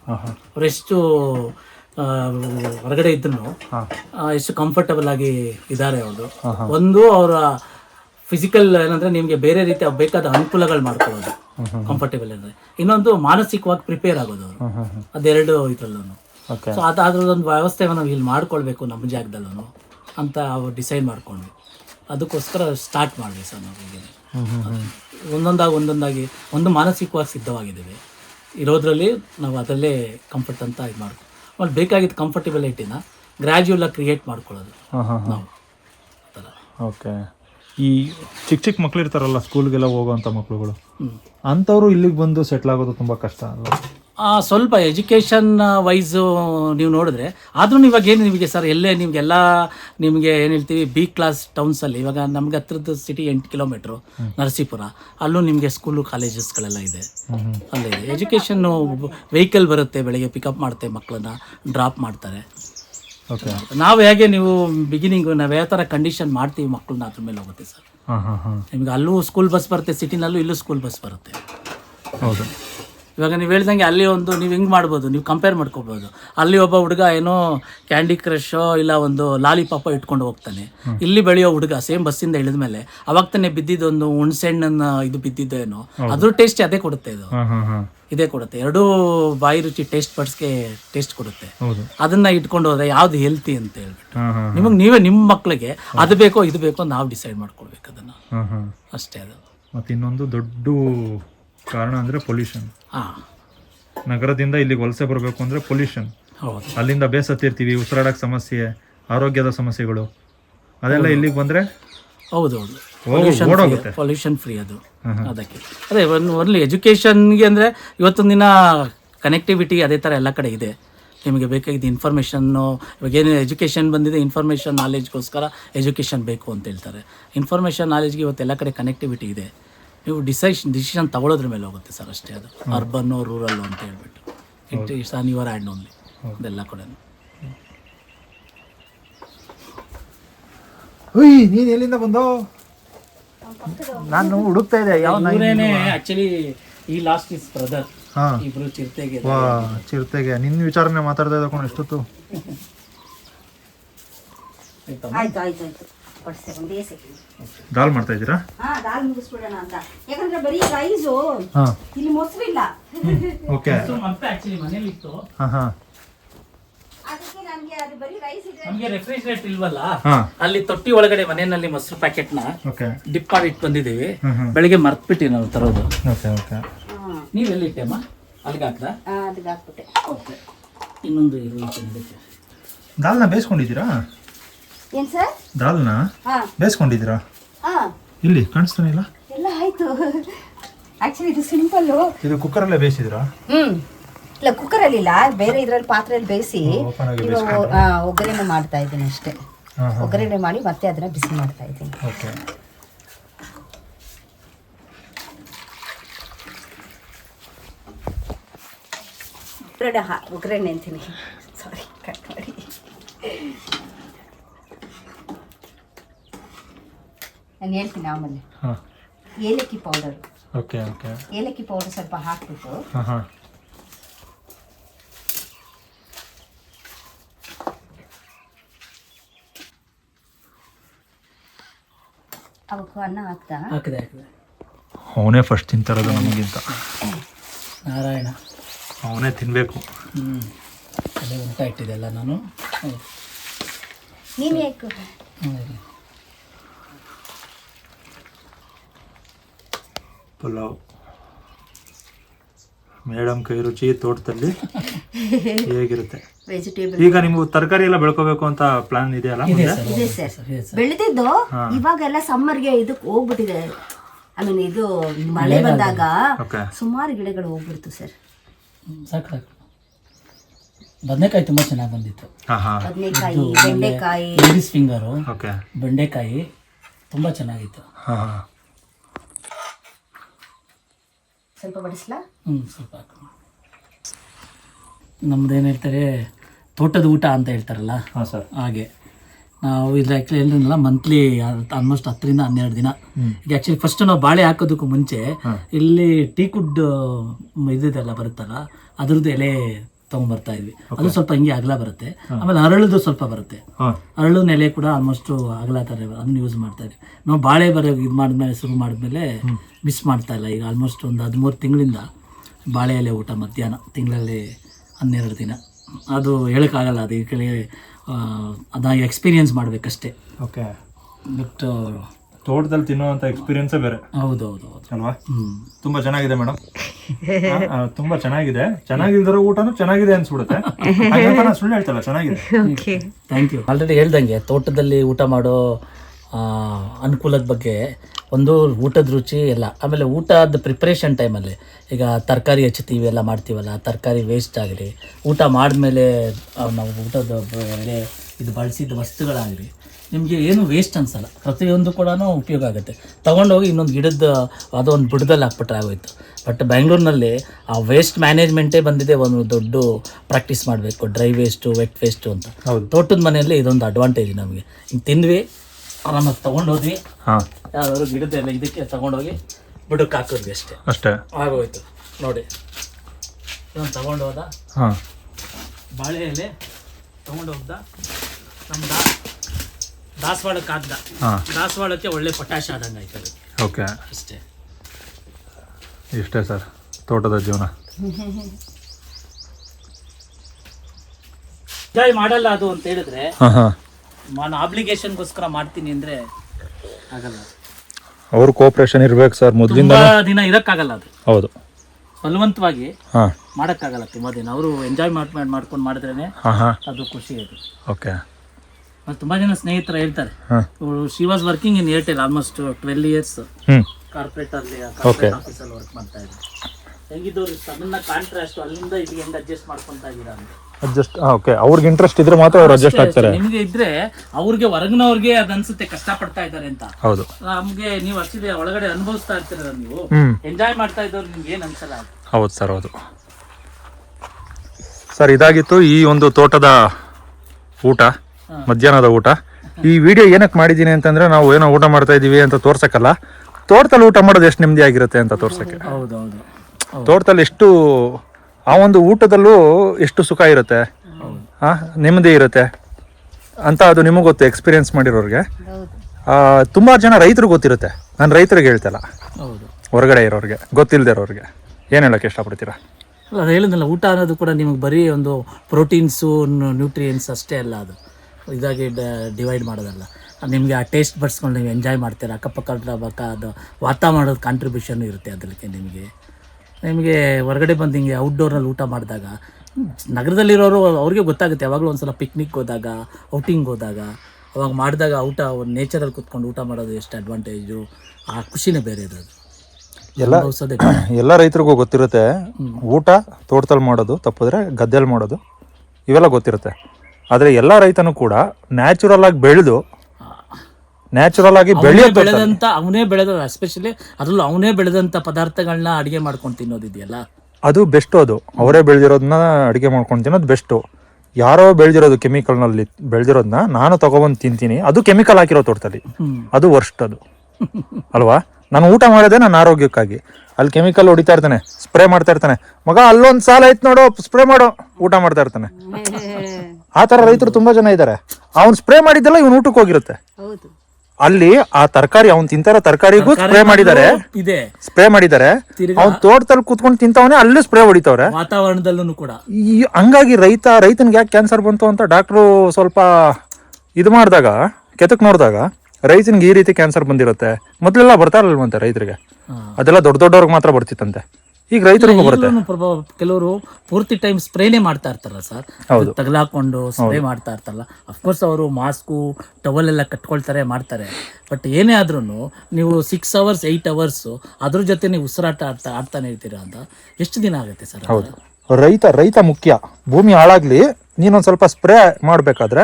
[SPEAKER 2] ಅವ್ರು
[SPEAKER 3] ಎಷ್ಟು ಹೊರಗಡೆ ಇದ್ರು ಎಷ್ಟು ಕಂಫರ್ಟಬಲ್ ಆಗಿ ಇದ್ದಾರೆ ಅವರು. ಒಂದು ಅವರ ಫಿಸಿಕಲ್ ಏನಂದ್ರೆ ನಿಮಗೆ ಬೇರೆ ರೀತಿಯ ಬೇಕಾದ ಅನುಕೂಲಗಳು ಮಾಡ್ಕೊಳ್ಳೋದು. ಕಂಫರ್ಟೇಬಲ್ ಅಂದ್ರೆ ಇನ್ನೊಂದು ಮಾನಸಿಕವಾಗಿ ಪ್ರಿಪೇರ್ ಆಗೋದು ಅವರು. ಅದೆರಡು ಇದ್ರಲ್ಲೂ ಸೊ ಅದು ಅದ್ರದ್ದೊಂದು ವ್ಯವಸ್ಥೆ ನಾವು ಇಲ್ಲಿ ಮಾಡ್ಕೊಳ್ಬೇಕು ನಮ್ಮ ಜಾಗದಲ್ಲೂ ಅಂತ ಅವ್ರು ಡಿಸೈಡ್ ಮಾಡ್ಕೊಂಡ್ವಿ ಅದಕ್ಕೋಸ್ಕರ ಸ್ಟಾರ್ಟ್ ಮಾಡಿದ್ವಿ ಸರ್ ನಾವು ಈಗ ಒಂದೊಂದಾಗಿ ಒಂದೊಂದಾಗಿ ಒಂದು ಮಾನಸಿಕವಾಗಿ ಸಿದ್ಧವಾಗಿದ್ದೇವೆ. ಇರೋದ್ರಲ್ಲಿ ನಾವು ಅದರಲ್ಲೇ ಕಂಫರ್ಟ್ ಅಂತ ಇದು ಮಾಡ್ಕೊ ಆಮೇಲೆ ಬೇಕಾಗಿದ್ದ ಕಂಫರ್ಟಬಿಲಿಟಿನ ಗ್ರ್ಯಾಜುವಲ್ ಆಗಿ ಕ್ರಿಯೇಟ್ ಮಾಡ್ಕೊಳ್ಳೋದು. ನಾವು. ಥರ.
[SPEAKER 2] ಓಕೆ. ಈ ಚಿಕ್ಕ ಚಿಕ್ಕ ಮಕ್ಳು ಇರ್ತಾರಲ್ಲ ಸ್ಕೂಲ್ಗೆಲ್ಲ ಹೋಗೋವಂಥ ಮಕ್ಳುಗಳು. ಅಂಥವ್ರು ಇಲ್ಲಿಗೆ ಬಂದು ಸೆಟ್ಲ್ ಆಗೋದು ತುಂಬ ಕಷ್ಟ ಅಲ್ವಾ?
[SPEAKER 3] ಸ್ವಲ್ಪ ಎಜುಕೇಷನ್ ವೈಸು ನೀವು ನೋಡಿದ್ರೆ ಆದ್ರೂ ಇವಾಗ ಏನು ನಿಮಗೆ ಸರ್ ಎಲ್ಲೇ ನಿಮಗೆಲ್ಲ ನಿಮಗೆ ಏನು ಹೇಳ್ತೀವಿ ಬಿ ಕ್ಲಾಸ್ ಟೌನ್ಸಲ್ಲಿ ಇವಾಗ ನಮ್ಗೆ ಹತ್ರದ ಸಿಟಿ ಎಂಟು ಕಿಲೋಮೀಟ್ರು ನರಸೀಪುರ. ಅಲ್ಲೂ ನಿಮಗೆ ಸ್ಕೂಲು ಕಾಲೇಜಸ್ಗಳೆಲ್ಲ ಇದೆ. ಅಲ್ಲೇ ಇದೆ. ಎಜುಕೇಷನ್ನು ವೆಹಿಕಲ್ ಬರುತ್ತೆ ಬೆಳಗ್ಗೆ ಪಿಕಪ್ ಮಾಡುತ್ತೆ ಮಕ್ಕಳನ್ನ ಡ್ರಾಪ್ ಮಾಡ್ತಾರೆ.
[SPEAKER 2] ಓಕೆ
[SPEAKER 3] ನಾವು ಹೇಗೆ ನೀವು ಬಿಗಿನಿಂಗು ನಾವು ಯಾವ ಥರ ಕಂಡೀಷನ್ ಮಾಡ್ತೀವಿ ಮಕ್ಕಳನ್ನ ಅದ್ರ ಮೇಲೆ ಹೋಗುತ್ತೆ ಸರ್ ನಿಮ್ಗೆ ಅಲ್ಲೂ ಸ್ಕೂಲ್ ಬಸ್ ಬರುತ್ತೆ ಸಿಟಿನಲ್ಲೂ ಇಲ್ಲೂ ಸ್ಕೂಲ್ ಬಸ್ ಬರುತ್ತೆ.
[SPEAKER 2] ಹೌದು.
[SPEAKER 3] ಇವಾಗ ನೀವು ಹೇಳ್ದಂಗೆ ಅಲ್ಲಿ ಒಂದು ನೀವು ಹಿಂಗೆ ಮಾಡ್ಬೋದು ನೀವು ಕಂಪೇರ್ ಮಾಡ್ಕೋಬೋದು. ಅಲ್ಲಿ ಒಬ್ಬ ಹುಡುಗ ಏನೋ ಕ್ಯಾಂಡಿ ಕ್ರಶೋ ಇಲ್ಲ ಒಂದು ಲಾಲಿಪಾಪ ಇಟ್ಕೊಂಡು ಹೋಗ್ತಾನೆ. ಇಲ್ಲಿ ಬೆಳೆಯೋ ಹುಡುಗ ಸೇಮ್ ಬಸ್ಸಿಂದ ಇಳಿದ ಮೇಲೆ ಅವಾಗ ತಾನೇ ಬಿದ್ದಿದ್ದೊಂದು ಹುಣ್ಸೆಹಣ್ಣನ್ನ ಇದು ಬಿದ್ದಿದ್ದೇನೋ ಅದ್ರ ಟೇಸ್ಟ್ ಅದೇ ಕೊಡುತ್ತೆ ಇದು. ಇದೇ ಕೊಡುತ್ತೆ. ಎರಡೂ ಬಾಯಿ ರುಚಿ ಟೇಸ್ಟ್ ಪಡ್ಸ್ಗೆ ಟೇಸ್ಟ್ ಕೊಡುತ್ತೆ. ಅದನ್ನ ಇಟ್ಕೊಂಡು ಹೋದ್ರೆ ಯಾವ್ದು ಹೆಲ್ತಿ ಅಂತ ಹೇಳ್ಬಿಟ್ಟು. ನಿಮಗೆ ನೀವೇ ನಿಮ್ಮ ಮಕ್ಕಳಿಗೆ ಅದು ಬೇಕೋ ಇದು ಬೇಕೋ ನಾವು ಡಿಸೈಡ್ ಮಾಡ್ಕೊಳ್ಬೇಕು ಅದನ್ನ. ಅಷ್ಟೇ ಅದು.
[SPEAKER 2] ಮತ್ತೆ ಇನ್ನೊಂದು ದೊಡ್ಡ ಕಾರಣ ಅಂದ್ರೆ ಪೊಲ್ಯೂಷನ್
[SPEAKER 3] ಹಾಂ.
[SPEAKER 2] ನಗರದಿಂದ ಇಲ್ಲಿಗೆ ವಲಸೆ ಬರಬೇಕು ಅಂದರೆ ಪೊಲ್ಯೂಷನ್
[SPEAKER 3] ಹೌದು.
[SPEAKER 2] ಅಲ್ಲಿಂದ ಬೇಸತ್ತಿರ್ತೀವಿ ಉಸಿರಾಡಕ್ಕೆ ಸಮಸ್ಯೆ ಆರೋಗ್ಯದ ಸಮಸ್ಯೆಗಳು. ಅದೆಲ್ಲ ಇಲ್ಲಿಗೆ ಬಂದರೆ
[SPEAKER 3] ಹೌದೌದು
[SPEAKER 2] ಓಡೋಗುತ್ತೆ
[SPEAKER 3] ಪೊಲ್ಯೂಷನ್ ಫ್ರೀ ಅದು. ಅದಕ್ಕೆ. ಅದೇ ಒಂದು ಓನ್ಲಿ ಎಜುಕೇಷನ್ಗೆ ಅಂದರೆ ಇವತ್ತೊಂದು ದಿನ ಕನೆಕ್ಟಿವಿಟಿ ಅದೇ ಥರ ಎಲ್ಲ ಕಡೆ ಇದೆ. ನಿಮಗೆ ಬೇಕಾಗಿದ್ದು ಇನ್ಫಾರ್ಮೇಷನ್ನು ಇವಾಗ ಏನು ಎಜುಕೇಷನ್ ಬಂದಿದೆ ಇನ್ಫಾರ್ಮೇಷನ್ ನಾಲೆಜ್ಗೋಸ್ಕರ ಎಜುಕೇಷನ್ ಬೇಕು ಅಂತ ಹೇಳ್ತಾರೆ. ಇನ್ಫಾರ್ಮೇಷನ್ ನಾಲೆಜ್ಗೆ ಇವತ್ತು ಎಲ್ಲ ಕಡೆ ಕನೆಕ್ಟಿವಿಟಿ ಇದೆ. ನೀವು ಡಿಸೈಷನ್ ಡಿಸಿಷನ್ ತಗೊಳ್ಳೋದ್ರ ಮೇಲೆ ಹೋಗುತ್ತೆ ಸರ್ ಅಷ್ಟೇ ಅದು. ಅರ್ಬನ್ನು ರೂರಲ್ಲು ಅಂತ ಹೇಳ್ಬಿಟ್ಟು. It it's on your and only ಅದೆಲ್ಲ ಕೂಡ.
[SPEAKER 2] ಹುಯ್ ನೀನು ಎಲ್ಲಿಂದ ಬಂದೋ? ನಾನು ಹುಡುಕ್ತಾ ಇದ್ದೆ. ಯಾವ
[SPEAKER 3] ಇವರೇನೆ ಆಕ್ಚುಲಿ ಈ ಲಾಸ್ಟ್ ಇಸ್ ಬ್ರದರ್
[SPEAKER 2] ಹಾ.
[SPEAKER 3] ಇಬ್ರು ಚಿರತೆಗೆ
[SPEAKER 2] ವಾ ಚಿರತೆಗೆ. ನಿನ್ನ ವಿಚಾರನೆ ಮಾತಾಡ್ತಾ ಇದ್ದ ಎಷ್ಟೊತ್ತು
[SPEAKER 1] ಆಯ್ತು ಆಯ್ತು ಆಯ್ತು. ಕೊಡ್ಸೆ ಒಂದೇ ಸೆಕೆಂಡ್
[SPEAKER 2] ದಾಲ್ ಮಾಡ್ತಾ ಇದ್ದೀರಾ?
[SPEAKER 1] ಹಾ ದಾಲ್ ಮುಗಿಸ್ಬಿಡೋಣ ಅಂತ. ಯಾಕಂದ್ರೆ ಬರೀ ರೈಸು
[SPEAKER 2] ಹಾ.
[SPEAKER 1] ಇಲ್ಲಿ ಮೊಸರಿಲ್ಲ.
[SPEAKER 2] ಓಕೆ.
[SPEAKER 3] ಆಕ್ಚುಲಿ ಮನೇಲಿ ಇತ್ತು.
[SPEAKER 2] ಹಾ ಹಾ.
[SPEAKER 1] ಅದಕ್ಕೆ ನಮ್ಗೆ ಅದು ಬರೀ ರೈಸ್ ಇದೆ
[SPEAKER 3] ನಮ್ಗೆ ರೆಫ್ರಿಜರೇಟ್ ಇಲ್ವಲ್ಲ?
[SPEAKER 2] ಹಾ.
[SPEAKER 3] ಅಲ್ಲಿ ತೊಟ್ಟಿ ಒಳಗಡೆ ಮನೆಯಲ್ಲಿ ಮೊಸರು ಪ್ಯಾಕೆಟ್ನ
[SPEAKER 2] ಓಕೆ.
[SPEAKER 3] ಡಿಪ್ ಮಾಡಿ ಇಟ್ಟು ಬಂದಿದ್ದೀವಿ.
[SPEAKER 2] ಹ್ಮ್ ಹ್ಮ್.
[SPEAKER 3] ಬೆಳಿಗ್ಗೆ ಮರ್ತ್ಬಿಟ್ಟು ನಾವು ತರೋದು.
[SPEAKER 2] Okay okay.
[SPEAKER 1] ಹಾ
[SPEAKER 3] ನೀವು ಎಲ್ಲಿಟ್ಟೆಮ್ಮ ಅಲ್ಲಿಗೆ ಹಾಕ್ದಾ?
[SPEAKER 1] ಆ, ಅದಕ್ಕೆ ಹಾಕ್ಬಿಟ್ಟೆ.
[SPEAKER 3] ಓಕೆ. ಇನ್ನೊಂದು ಇರುತ್ತೆ ಇದಕ್ಕೆ
[SPEAKER 2] ದಾಲ್ನ ಬೇಯಿಸ್ಕೊಂಡಿದ್ದೀರಾ?
[SPEAKER 1] ಏನ್ ಸರ್?
[SPEAKER 2] ದಾಲ್ನ?
[SPEAKER 1] ಹಾ.
[SPEAKER 2] ಬೇಯಿಸ್ಕೊಂಡಿದ್ದೀರಾ?
[SPEAKER 1] ಹಾ.
[SPEAKER 2] ಇಲ್ಲಿ ಕಾಣಿಸ್ತಾನೆ ಇಲ್ಲ?
[SPEAKER 1] ಎಲ್ಲ ಆಯ್ತು. ಆಕ್ಚುಲಿ ಇದು ಸಿಂಪಲ್ಲು
[SPEAKER 2] ಇದು ಕುಕ್ಕರಲ್ಲೇ ಬೇಯಿಸಿದ್ರಾ
[SPEAKER 1] ಹ್ಮ್. ಇಲ್ಲ ಕುಕ್ಕರಲ್ಲಿ ಇಲ್ಲ. ಬೇರೆ ಇದ್ರಲ್ಲಿ ಪಾತ್ರೆಯಲ್ಲಿ ಬೇಯಿಸಿ
[SPEAKER 2] ಆಗಿ
[SPEAKER 1] ಆ, ಒಗ್ಗರಣೆ ಮಾಡ್ತಾ ಇದ್ದೀನಿ ಅಷ್ಟೇ.
[SPEAKER 2] ಹಾಂ ಹಾಂ
[SPEAKER 1] ಒಗ್ಗರಣೆ ಮಾಡಿ ಮತ್ತೆ ಅದನ್ನ ಬಿಸಿ ಮಾಡ್ತಾ ಇದ್ದೀನಿ.
[SPEAKER 2] ಓಕೆ.
[SPEAKER 1] ಹಾ ಒಗ್ಗರಣೆ ಅಂತೀನಿ. ಸಾರಿ ಕಟ್ ಮಾಡಿ. ನಾನು ಹೇಳ್ತೀನಿ ಆಮೇಲೆ.
[SPEAKER 2] ಹಾಂ.
[SPEAKER 1] ಏಲಕ್ಕಿ ಪೌಡರ್
[SPEAKER 2] ಓಕೆ ಓಕೆ
[SPEAKER 1] ಏಲಕ್ಕಿ ಪೌಡರ್ ಸ್ವಲ್ಪ ಹಾಕ್ಬಿಟ್ಟು.
[SPEAKER 2] ಹಾಂ ಹಾಂ.
[SPEAKER 1] ಅವಕ್ಕೂ ಅನ್ನ ಹಾಕ್ತಾ?
[SPEAKER 3] ಹಾಕಿದೆ ಹಾಕಿದೆ.
[SPEAKER 2] ಅವನೇ ಫಸ್ಟ್ ತಿಂತಾರದು ನಮಗಿಂತ.
[SPEAKER 3] ನಾರಾಯಣ.
[SPEAKER 2] ಅವನೇ ತಿನ್ನಬೇಕು
[SPEAKER 3] ಹ್ಞೂ ಅಲ್ಲೇ ಊಟ ಇಟ್ಟಿದ್ದೆಲ್ಲ ನಾನು.
[SPEAKER 1] ನೀನು ಯಾಕೆ?
[SPEAKER 3] ಹೌದು.
[SPEAKER 2] ಪಲಾವ್. ಮೇಡಮ್ ಕೈ ರುಚಿ ತೋಟದಲ್ಲಿ *laughs* ಹೇಗಿರುತ್ತೆ?
[SPEAKER 1] ವೆಜಿಟೇಬಲ್
[SPEAKER 2] ಈಗ ನಿಮ್ಗೆ ತರಕಾರಿ ಎಲ್ಲ ಬೆಳ್ಕೋಬೇಕು ಅಂತ ಪ್ಲಾನ್ ಇದೆಯಲ್ಲ
[SPEAKER 3] ಇದೆ ಇವಾಗ ಸರ್.
[SPEAKER 1] ಬೆಳೆದಿದ್ದು ಇವಾಗೆಲ್ಲ ಸಮ್ಮರ್ಗೆ ಇದಕ್ಕೆ ಹೋಗ್ಬಿಟ್ಟಿದೆ. ಐ ಮೀನ್ ಇದು ಮಳೆ ಬಂದಾಗ
[SPEAKER 2] ಓಕೆ
[SPEAKER 1] ಸುಮಾರು ಗಿಡಗಳು ಹೋಗ್ಬಿಡ್ತು ಸರ್
[SPEAKER 3] ಸಾಕು ಸಾಕು. ಬದನೆಕಾಯಿ ತುಂಬಾ ಚೆನ್ನಾಗಿ ಬಂದಿತ್ತು.
[SPEAKER 2] ಹಾಂ ಹಾಂ
[SPEAKER 1] ಬದನೆಕಾಯಿ ಬೆಂಡೆಕಾಯಿ.
[SPEAKER 3] ಲೇಡೀಸ್ ಫಿಂಗರು
[SPEAKER 2] ಓಕೆ
[SPEAKER 3] ಬೆಂಡೆಕಾಯಿ ತುಂಬಾ ಚೆನ್ನಾಗಿತ್ತು.
[SPEAKER 2] ಹಾ ಹಾಂ
[SPEAKER 1] ಸ್ವಲ್ಪ ಬಡಿಸ್ಲಾ?
[SPEAKER 3] ಹ್ಞೂ ಸ್ವಲ್ಪ ಹಾಕು. ನಮ್ದು ಏನು ಹೇಳ್ತಾರೆ ತೋಟದ ಊಟ ಅಂತ ಹೇಳ್ತಾರಲ್ಲ?
[SPEAKER 2] ಹಾಂ ಸರ್.
[SPEAKER 3] ಹಾಗೆ. ನಾವು ಇದು ಆ್ಯಕ್ಚುಲಿ ಹೇಳಿದ್ರಲ್ಲ ಮಂತ್ಲಿ ಆಲ್ಮೋಸ್ಟ್ ಹತ್ತರಿಂದ ಹನ್ನೆರಡು ದಿನ. ಈಗ ಆ್ಯಕ್ಚುಲಿ ಫಸ್ಟ್ ನಾವು ಬಾಳೆ ಹಾಕೋದಕ್ಕೂ ಮುಂಚೆ ಇಲ್ಲಿ ಟೀ ಕುಡ್ ಇದಿದೆಲ್ಲ ಬರುತ್ತಲ್ಲ ಅದ್ರದ್ದು ಎಲೆ ತೊಗೊಂಬರ್ತಾ ಇದ್ವಿ. ಅದು ಸ್ವಲ್ಪ ಹಿಂಗೆ ಅಗಲ ಬರುತ್ತೆ. ಆಮೇಲೆ ಅರಳುದು ಸ್ವಲ್ಪ ಬರುತ್ತೆ. ಅರಳು ನೆಲೆ ಕೂಡ ಆಲ್ಮೋಸ್ಟ್ ಅಗಲ ಥರ ಅದನ್ನ ಯೂಸ್ ಮಾಡ್ತಾ ಇದ್ವಿ. ನಾವು ಬಾಳೆ ಬರೋ ಇದು ಮಾಡಿದ್ಮೇಲೆ ಶುರು ಮಾಡಿದ್ಮೇಲೆ ಮಿಸ್ ಮಾಡ್ತಾ ಇಲ್ಲ. ಈಗ ಆಲ್ಮೋಸ್ಟ್ ಒಂದು ಹದಿಮೂರು ತಿಂಗಳಿಂದ ಬಾಳೆ ಎಲೆ ಊಟ ಮಧ್ಯಾಹ್ನ ತಿಂಗಳಲ್ಲಿ ಹನ್ನೆರಡು ದಿನ. ಅದು ಹೇಳೋಕ್ಕಾಗಲ್ಲ ಅದು ಈ ಕಡೆ ಅದಾಗಿ ಎಕ್ಸ್ಪೀರಿಯನ್ಸ್ ಮಾಡಬೇಕಷ್ಟೇ.
[SPEAKER 2] ಓಕೆ
[SPEAKER 3] ಬಟ್
[SPEAKER 2] ತೋಟದಲ್ಲಿ ತಿನ್ನುವಂಥ ಎಕ್ಸ್ಪೀರಿಯನ್ಸ್ ಬೇರೆ.
[SPEAKER 3] ಹೌದು ಹೌದು ಹೌದು
[SPEAKER 2] ಅಲ್ವಾ?
[SPEAKER 3] ಹ್ಞೂ
[SPEAKER 2] ತುಂಬಾ ಚೆನ್ನಾಗಿದೆ ಮೇಡಮ್ *laughs* ತುಂಬಾ ಚೆನ್ನಾಗಿದೆ. ಚೆನ್ನಾಗಿಲ್ದಿರೋ ಊಟನೂ ಚೆನ್ನಾಗಿದೆ ಅನ್ಸ್ಬಿಡುತ್ತೆ. ಹಾಗಂತ ನಾನು ಸುಳ್ಳು ಹೇಳ್ತಲ್ಲ ಚೆನ್ನಾಗಿದೆ.
[SPEAKER 3] ಥ್ಯಾಂಕ್ ಯು ಆಲ್ರೆಡಿ ಹೇಳ್ದಂಗೆ ತೋಟದಲ್ಲಿ ಊಟ ಮಾಡೋ ಆ, ಅನುಕೂಲದ ಬಗ್ಗೆ ಒಂದು ಊಟದ ರುಚಿ ಎಲ್ಲ ಆಮೇಲೆ ಊಟದ ಪ್ರಿಪ್ರೇಷನ್ ಟೈಮಲ್ಲಿ ಈಗ ತರಕಾರಿ ಹಚ್ತೀವಿ ಎಲ್ಲ ಮಾಡ್ತೀವಲ್ಲ ತರಕಾರಿ ವೇಸ್ಟ್ ಆಗಲಿ ಊಟ ಮಾಡಿದ್ಮೇಲೆ ನಾವು ಊಟದ ಬ- ಎಲೆ ಇದು ಬಳಸಿದ ವಸ್ತುಗಳಾಗಲಿ ನಿಮಗೆ ಏನು ವೇಸ್ಟ್ ಅನ್ಸಲ್ಲ. ಪ್ರತಿಯೊಂದು ಕೂಡ ಉಪಯೋಗ ಆಗುತ್ತೆ. ತೊಗೊಂಡೋಗಿ ಇನ್ನೊಂದು ಗಿಡದ ಒಂದು ಬುಡದಲ್ಲಿ ಹಾಕ್ಬಿಟ್ರೆ ಆಗೋಯ್ತು. ಬಟ್ ಬೆಂಗಳೂರಿನಲ್ಲಿ ಆ ವೇಸ್ಟ್ ಮ್ಯಾನೇಜ್ಮೆಂಟೇ ಬಂದಿದೆ ಒಂದು ದೊಡ್ಡ ಪ್ರಾಕ್ಟೀಸ್ ಮಾಡಬೇಕು. ಡ್ರೈ ವೇಸ್ಟು ವೆಟ್ ವೇಸ್ಟು ಅಂತ.
[SPEAKER 2] ಹೌದು.
[SPEAKER 3] ತೋಟದ ಮನೆಯಲ್ಲಿ ಇದೊಂದು ಅಡ್ವಾಂಟೇಜ್ ನಮಗೆ. ಹಿಂಗೆ ತಿಂದ್ವಿ ಆರಾಮಾಗಿ ತೊಗೊಂಡೋದ್ವಿ.
[SPEAKER 2] ಹಾ.
[SPEAKER 3] ಯಾವ್ದಾದ್ರು ಗಿಡದೆಲ್ಲ ಇದಕ್ಕೆ ತೊಗೊಂಡೋಗಿ ಬುಡಕ್ಕೆ ಹಾಕಿದ್ವಿ ಅಷ್ಟೇ.
[SPEAKER 2] ಅಷ್ಟೇ.
[SPEAKER 3] ಆಗೋಯ್ತು. ನೋಡಿ. ಇದೊಂದು
[SPEAKER 2] ತೊಗೊಂಡೋದ.
[SPEAKER 3] ಬಾಳೆ ಎಲೆ ತಗೊಂಡು ಹೋಗ್ದ ನಮ್ಮ ದಾ ದಾಸವಾಳಕ್ಕೆ ಹಾಕ್ದ
[SPEAKER 2] ಹಾ.
[SPEAKER 3] ದಾಸವಾಳಕ್ಕೆ ಒಳ್ಳೆ ಪೊಟ್ಯಾಶ್ ಆದಂಗೆ ಆಯ್ತು
[SPEAKER 2] ಓಕೆ.
[SPEAKER 3] ಅಷ್ಟೇ.
[SPEAKER 2] ಇಷ್ಟೇ ಸರ್ ತೋಟದ ಜೀವನ.
[SPEAKER 3] ಎಂಜಾಯ್ ಮಾಡಲ್ಲ ಅದು ಅಂತ ಹೇಳಿದ್ರೆ
[SPEAKER 2] ಹಾ ಹಾ.
[SPEAKER 3] ನಾನು ಆಬ್ಲಿಗೇಷನ್ಗೋಸ್ಕರ ಮಾಡ್ತೀನಿ ಅಂದ್ರೆ ಆಗಲ್ಲ.
[SPEAKER 2] ಅವ್ರ ಕೋಆಪರೇಷನ್ ಇರ್ಬೇಕು ಸರ್ ಮೊದಲಿಂದ
[SPEAKER 3] ತುಂಬಾ ದಿನ ಇರಕ್ಕಾಗಲ್ಲ ಅದು.
[SPEAKER 2] ಹೌದು.
[SPEAKER 3] ಬಲವಂತವಾಗಿ
[SPEAKER 2] ಹಾ.
[SPEAKER 3] ಮಾಡಕ್ಕಾಗಲ್ಲ ತುಂಬಾ ದಿನ. ಅವರು ಎಂಜಾಯ್ ಮಾಡ್ಕೊಂಡು ಮಾಡ್ಕೊಂಡು ಮಾಡಿದ್ರೇನೆ
[SPEAKER 2] ಹಾ ಹಾ.
[SPEAKER 3] ಅದು ಖುಷಿ ಅದು.
[SPEAKER 2] ಓಕೆ.
[SPEAKER 3] ಮತ್ತೆ ತುಂಬಾ ಜನ ಸ್ನೇಹಿತರ ಹೇಳ್ತಾರೆ. She was working in Airtel almost twelve years corporate ಅಲ್ಲಿ. ಆಫೀಸಲ್ಲಿ ವರ್ಕ್ ಮಾಡ್ತಾ ಇದ್ದಾರೆ ಸಡನ್ನ ಕಾಂಟ್ರಾಸ್ಟ್ ಅಲ್ಲಿಂದ ಇಲ್ಲಿ ಹೆಂಗ್ ಅಡ್ಜಸ್ಟ್ ಮಾಡ್ಕೊಂತ ಇದ್ದೀರಾ ಅಂತ.
[SPEAKER 2] ಅಡ್ಜಸ್ಟ್ ಓಕೆ ಅವ್ರಿಗೆ ಇಂಟ್ರೆಸ್ಟ್ ಇದ್ರೆ ಮಾತ್ರ ಅವ್ರು ಅಡ್ಜಸ್ಟ್ ಆಗ್ತಾರೆ.
[SPEAKER 3] ನಿಮಗೆ ಇದ್ರೆ ಅವ್ರಿಗೆ ಹೊರಗಿನವ್ರಿಗೆ ಅದ್ ಅನ್ಸುತ್ತೆ ಕಷ್ಟ ಪಡ್ತಾ ಇದ್ದಾರೆ ಅಂತ.
[SPEAKER 2] ಹೌದು.
[SPEAKER 3] ನಮ್ಗೆ ನೀವು ಅಷ್ಟಿದೆ ಒಳಗಡೆ ಅನುಭವಿಸ್ತಾ ಇರ್ತೀರ ನೀವು. ಎಂಜಾಯ್ ಮಾಡ್ತಾ ಇದ್ದವ್ರು ನಿಮ್ಗೆ ಏನ್ ಅನ್ಸಲ್ಲ.
[SPEAKER 2] ಹೌದು ಸರ್ ಹೌದು. ಸರ್ ಇದಾಗಿತ್ತು ಈ ಒಂದು ತೋಟದ ಊಟ. ಮಧ್ಯಾಹ್ನದ ಊಟ. ಈ ವಿಡಿಯೋ ಏನಕ್ಕೆ ಮಾಡಿದ್ದೀನಿ ಅಂತಂದ್ರೆ ನಾವು ಏನೋ ಊಟ ಮಾಡ್ತಾ ಇದೀವಿ ಅಂತ ತೋರ್ಸಕ್ಕಲ್ಲ. ತೋಟದಲ್ಲಿ ಊಟ ಮಾಡೋದು ಎಷ್ಟು ನೆಮ್ಮದಿ ಆಗಿರುತ್ತೆ ಅಂತ ತೋರ್ಸಕ್ಕೆ.
[SPEAKER 3] ಹೌದೌದು.
[SPEAKER 2] ತೋಟದಲ್ಲಿ ಎಷ್ಟು ಆ ಒಂದು ಊಟದಲ್ಲೂ ಎಷ್ಟು ಸುಖ ಇರುತ್ತೆ. ಹಾ ನೆಮ್ಮದಿ ಇರುತ್ತೆ. ಅಂತ ಅದು ನಿಮಗೆ ಗೊತ್ತು ಎಕ್ಸ್ಪೀರಿಯನ್ಸ್ ಮಾಡಿರೋರಿಗೆ.
[SPEAKER 1] ಹೌದು
[SPEAKER 2] ತುಂಬಾ ಜನ ರೈತರು ಗೊತ್ತಿರುತ್ತೆ. ನಾನು ರೈತರಿಗೆ ಹೇಳ್ತಲ್ಲ.
[SPEAKER 3] ಹೌದು.
[SPEAKER 2] ಹೊರಗಡೆ ಇರೋರಿಗೆ ಗೊತ್ತಿಲ್ಲದೆ ಇರೋರಿಗೆ. ಏನು ಹೇಳಕ್ಕೆ ಇಷ್ಟಪಡ್ತೀರಾ?
[SPEAKER 3] ಅಲ್ಲ ಅದು ಹೇಳಿದ್ನಲ್ಲ ಊಟ ಅನ್ನೋದು ಕೂಡ ನಿಮಗೆ ಬರೀ ಒಂದು ಪ್ರೋಟೀನ್ಸು ನ್ಯೂಟ್ರಿಯೆಂಟ್ಸ್ ಅಷ್ಟೇ ಅಲ್ಲ ಅದು. ಇದಾಗಿ ಡಿವೈಡ್ ಮಾಡೋದಲ್ಲ. ನಿಮಗೆ ಆ ಟೇಸ್ಟ್ ಬಡ್ಸ್ಕೊಂಡು ನೀವು ಎಂಜಾಯ್ ಮಾಡ್ತೀರ? ಅಕ್ಕಪಕ್ಕ ಪಕ್ಕ ಅದು ವಾತಾವರಣದ ಕಾಂಟ್ರಿಬ್ಯೂಷನ್ ಇರುತ್ತೆ ಅದಕ್ಕೆ ನಿಮಗೆ. ನಿಮಗೆ ಹೊರಗಡೆ ಬಂದು ಹಿಂಗೆ ಔಟ್ಡೋರ್ನಲ್ಲಿ ಊಟ ಮಾಡಿದಾಗ ನಗರದಲ್ಲಿರೋರು ಅವ್ರಿಗೆ ಗೊತ್ತಾಗುತ್ತೆ. ಯಾವಾಗಲೂ ಒಂದು ಸಲ ಪಿಕ್ನಿಕ್ ಹೋದಾಗ ಔಟಿಂಗ್ ಹೋದಾಗ ಅವಾಗ ಮಾಡಿದಾಗ ಊಟ ನೇಚರಲ್ಲಿ ಕುತ್ಕೊಂಡು ಊಟ ಮಾಡೋದು ಎಷ್ಟು ಅಡ್ವಾಂಟೇಜು ಆ ಖುಷಿನೇ ಬೇರೆ ಅದು
[SPEAKER 2] ಎಲ್ಲ *clears throat* ಎಲ್ಲ ರೈತರಿಗೂ ಗೊತ್ತಿರುತ್ತೆ. ಊಟ ತೋಟದಲ್ಲಿ ಮಾಡೋದು ತಪ್ಪಿದ್ರೆ ಗದ್ದೆಯಲ್ಲಿ ಮಾಡೋದು ಇವೆಲ್ಲ ಗೊತ್ತಿರುತ್ತೆ. ಆದರೆ ಎಲ್ಲ ರೈತನು ಕೂಡ ನ್ಯಾಚುರಲ್ ಆಗಿ ಬೆಳೆದು ನ್ಯಾಚುರಲ್ ಆಗಿ ಬೆಳೆಯೋ
[SPEAKER 3] ಬೆಳೆದಂತ ಅವನೇ ಬೆಳೆದ ಎಸ್ಪೆಷಲಿ ಅದ್ರಲ್ಲೂ ಅವನೇ ಬೆಳೆದಂತ ಪದಾರ್ಥಗಳನ್ನ ಅಡಿಗೆ ಮಾಡ್ಕೊಂಡು ತಿನ್ನೋದಿದೆಯಲ್ಲ
[SPEAKER 2] ಅದು ಬೆಸ್ಟ್ ಅದು. ಅವರೇ ಬೆಳೆದಿರೋದನ್ನ ಅಡಿಗೆ ಮಾಡ್ಕೊಂಡು ತಿನ್ನೋದು ಬೆಸ್ಟು ಯಾರೋ ಬೆಳೆದಿರೋದು ಕೆಮಿಕಲ್ನಲ್ಲಿ ಬೆಳೆದಿರೋದನ್ನ ನಾನು ತಗೊಬಂದು ತಿಂತೀನಿ. ಅದು ಕೆಮಿಕಲ್ ಹಾಕಿರೋ ತೋಟದಲ್ಲಿ. ಅದು ವರ್ಸ್ಟ್ ಅದು. ಅಲ್ವಾ? ನಾನು ಊಟ ಮಾಡೋದೇ ನನ್ನ ಆರೋಗ್ಯಕ್ಕಾಗಿ. ಅಲ್ಲಿ ಕೆಮಿಕಲ್ ಹೊಡಿತಾ ಇರ್ತಾನೆ ಸ್ಪ್ರೇ ಮಾಡ್ತಾ ಇರ್ತಾನೆ. ಮಗ ಅಲ್ಲೊಂದ್ ಸಾಲ ಐತ್ ನೋಡು ಸ್ಪ್ರೇ ಮಾಡೋ ಊಟ ಮಾಡ್ತಾ ಇರ್ತಾನೆ. ಆ ತರ ರೈತರು ತುಂಬಾ ಜನ ಇದ್ದಾರೆ ಅವ್ನು ಸ್ಪ್ರೇ ಮಾಡಿದ್ದೆಲ್ಲ ಇವ್ನು ಊಟಕ್ಕೆ ಹೋಗಿರುತ್ತೆ.
[SPEAKER 1] ಹೌದು.
[SPEAKER 2] ಅಲ್ಲಿ ಆ ತರಕಾರಿ ಅವ್ನು ತಿಂತಾರ ತರಕಾರಿಗೂ ಸ್ಪ್ರೇ ಮಾಡಿದ್ದಾರೆ
[SPEAKER 3] ಇದೆ.
[SPEAKER 2] ಸ್ಪ್ರೇ ಮಾಡಿದ್ದಾರೆ ಅವ್ನ ತೋಟದಲ್ಲಿ ಕುತ್ಕೊಂಡು ತಿಂತವನೆ ಅಲ್ಲೂ ಸ್ಪ್ರೇ ಹೊಡಿತವ್ರೆ.
[SPEAKER 3] ವಾತಾವರಣದಲ್ಲೂ ಕೂಡ.
[SPEAKER 2] ಈ ಹಂಗಾಗಿ ರೈತ ರೈತನಿಗೆ ಯಾಕೆ ಕ್ಯಾನ್ಸರ್ ಬಂತು ಅಂತ ಡಾಕ್ಟ್ರು ಸ್ವಲ್ಪ ಇದು ಮಾಡಿದಾಗ ಕೆತಕ್ ನೋಡಿದಾಗ ರೈತನ್ಗೆ ಈ ರೀತಿ ಕ್ಯಾನ್ಸರ್ ಬಂದಿರುತ್ತೆ. ಮೊದಲೆಲ್ಲ ಬರ್ತಾ ಇರಲ್ವಂತೆ ರೈತರಿಗೆ. ಅದೆಲ್ಲ ದೊಡ್ಡ ದೊಡ್ಡವ್ರಿಗೆ ಮಾತ್ರ ಬರ್ತಿತ್ತಂತೆ. ಈಗ ರೈತರಿಗೂ ಬರುತ್ತೆ.
[SPEAKER 3] ಪ್ರಭಾವ ಕೆಲವರು ಪೂರ್ತಿ ಟೈಮ್ ಸ್ಪ್ರೇನೇ ಮಾಡ್ತಾ ಇರ್ತಾರಲ್ಲ ಸರ್.
[SPEAKER 2] ಹೌದು.
[SPEAKER 3] ತಗಲಾಕೊಂಡು ಸ್ಪ್ರೇ ಮಾಡ್ತಾ ಇರ್ತಾರಲ್ಲ. ಅಫ್ಕೋರ್ಸ್ ಅವರು ಮಾಸ್ಕು ಟವಲ್ ಎಲ್ಲ ಕಟ್ಕೊಳ್ತಾರೆ ಮಾಡ್ತಾರೆ. ಬಟ್ ಏನೇ ಆದ್ರೂ ನೀವು ಸಿಕ್ಸ್ ಅವರ್ಸ್ ಏಯ್ಟ್ ಅವರ್ಸ್ ಅದ್ರ ಜೊತೆ ನೀವು ಉಸಿರಾಟ ಆಡ್ತಾ ಆಡ್ತಾನೆ ಇರ್ತೀರಾ ಅಂತ ಎಷ್ಟು ದಿನ ಆಗುತ್ತೆ ಸರ್
[SPEAKER 2] ಹೌದು. ರೈತ ರೈತ ಮುಖ್ಯ. ಭೂಮಿ ಹಾಳಾಗ್ಲಿ ನೀನೊಂದ್ ಸ್ವಲ್ಪ ಸ್ಪ್ರೇ ಮಾಡ್ಬೇಕಾದ್ರೆ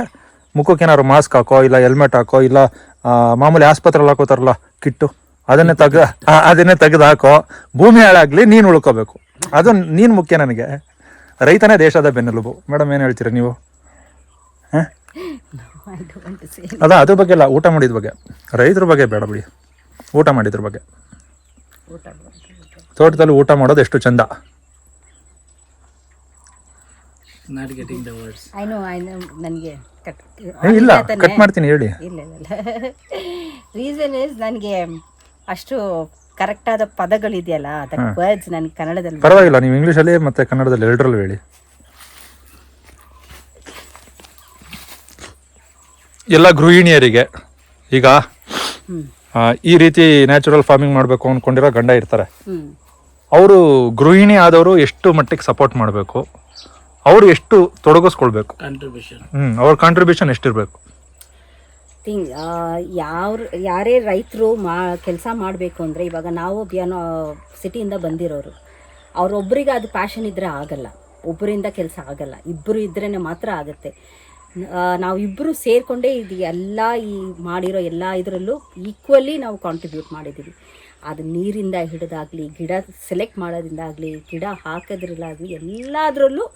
[SPEAKER 2] ಮುಖಕ್ಕೆ ಏನಾದ್ರು ಮಾಸ್ಕ್ ಹಾಕೋ ಇಲ್ಲ ಹೆಲ್ಮೆಟ್ ಹಾಕೋ ಇಲ್ಲ ಆ, ಮಾಮೂಲಿ ಆಸ್ಪತ್ರೆಯಲ್ಲಿ ಹಾಕೋತಾರಲ್ಲ ಕಿಟ್ಟು. ಅದನ್ನೇ ತೆಗ್ದು ಅದನ್ನೇ ತೆಗೆದು ಹಾಕೋ ಭೂಮಿ ಹಾಳಾಗ್ಲಿ ನೀನು ಉಳ್ಕೋಬೇಕು. ಅದು ನೀನು ಮುಖ್ಯ ನನಗೆ. ರೈತನೇ ದೇಶದ ಬೆನ್ನೆಲುಬು. ಮೇಡಮ್ ಏನು ಹೇಳ್ತೀರಾ ನೀವು? ಅದ ಅದ್ರ ಬಗ್ಗೆ ಅಲ್ಲ ಊಟ ಮಾಡಿದ ಬಗ್ಗೆ. ರೈತರ ಬಗ್ಗೆ ಬೇಡ ಬಿಡಿ. ಊಟ ಮಾಡಿದ್ರ ಬಗ್ಗೆ. ತೋಟದಲ್ಲಿ ಊಟ ಮಾಡೋದು ಎಷ್ಟು ಚಂದ. ಇಲ್ಲ ಕಟ್ ಮಾಡ್ತೀನಿ ಹೇಳಿ.
[SPEAKER 1] ಇಲ್ಲ ಇಲ್ಲ ಇಲ್ಲ. ರೀಸನ್ ಇಸ್ ನನಗೆ ಅಷ್ಟು ಕರೆಕ್ಟ್ ಆದ ಪದಗಳಿದೆಯಲ್ಲ? ಅದಕ್ಕೆ ವರ್ಡ್ಸ್ ನನಗೆ ಕನ್ನಡದಲ್ಲಿ
[SPEAKER 2] ಪರವಾಗಿಲ್ಲ ನೀವು ಇಂಗ್ಲೀಷಲ್ಲಿ ಮತ್ತೆ ಕನ್ನಡದಲ್ಲಿ ಎರಡರಲ್ಲೂ ಹೇಳಿ. ಎಲ್ಲ ಗೃಹಿಣಿಯರಿಗೆ ಈಗ ಆ, ಈ ರೀತಿ ನ್ಯಾಚುರಲ್ ಫಾರ್ಮಿಂಗ್ ಮಾಡಬೇಕು ಅಂದ್ಕೊಂಡಿರೋ ಗಂಡ ಇರ್ತಾರೆ. ಅವರು ಗೃಹಿಣಿ ಆದವರು ಎಷ್ಟು ಮಟ್ಟಿಗೆ ಸಪೋರ್ಟ್ ಮಾಡಬೇಕು? ಅವರು ಎಷ್ಟು ತೊಡಗಿಸ್ಕೊಳ್ಬೇಕು?
[SPEAKER 3] ಹ್ಞೂ
[SPEAKER 2] ಹ್ಮ್ ಅವ್ರ ಕಾಂಟ್ರಿಬ್ಯೂಷನ್ ಎಷ್ಟಿರ್ಬೇಕು?
[SPEAKER 1] ಥಿಂಗ್ ಯಾರು ಯಾರೇ ರೈತರು ಮಾ, ಕೆಲಸ ಮಾಡಬೇಕು ಅಂದರೆ ಇವಾಗ ನಾವು ಬಿಯಾನೋ ಸಿಟಿಯಿಂದ ಬಂದಿರೋರು ಅವರೊಬ್ಬರಿಗೆ ಅದು ಪ್ಯಾಷನ್ ಇದ್ದರೆ ಆಗಲ್ಲ. ಒಬ್ಬರಿಂದ ಕೆಲಸ ಆಗಲ್ಲ. ಇಬ್ಬರು ಇದ್ರೇ ಮಾತ್ರ ಆಗುತ್ತೆ. ನಾವು ಇಬ್ಬರು ಸೇರಿಕೊಂಡೇ ಇದು ಎಲ್ಲ ಈ ಮಾಡಿರೋ ಎಲ್ಲ ಇದರಲ್ಲೂ ಈಕ್ವಲಿ ನಾವು ಕಾಂಟ್ರಿಬ್ಯೂಟ್ ಮಾಡಿದ್ದೀವಿ ಅದು ನೀರಿಂದ ಹಿಡಿದಾಗಲಿ ಗಿಡ ಸೆಲೆಕ್ಟ್ ಮಾಡೋದ್ರಿಂದ ಆಗಲಿ ಗಿಡ ಹಾಕೋದ್ರಲ್ಲಾಗಲಿ ಎಲ್ಲದರಲ್ಲೂ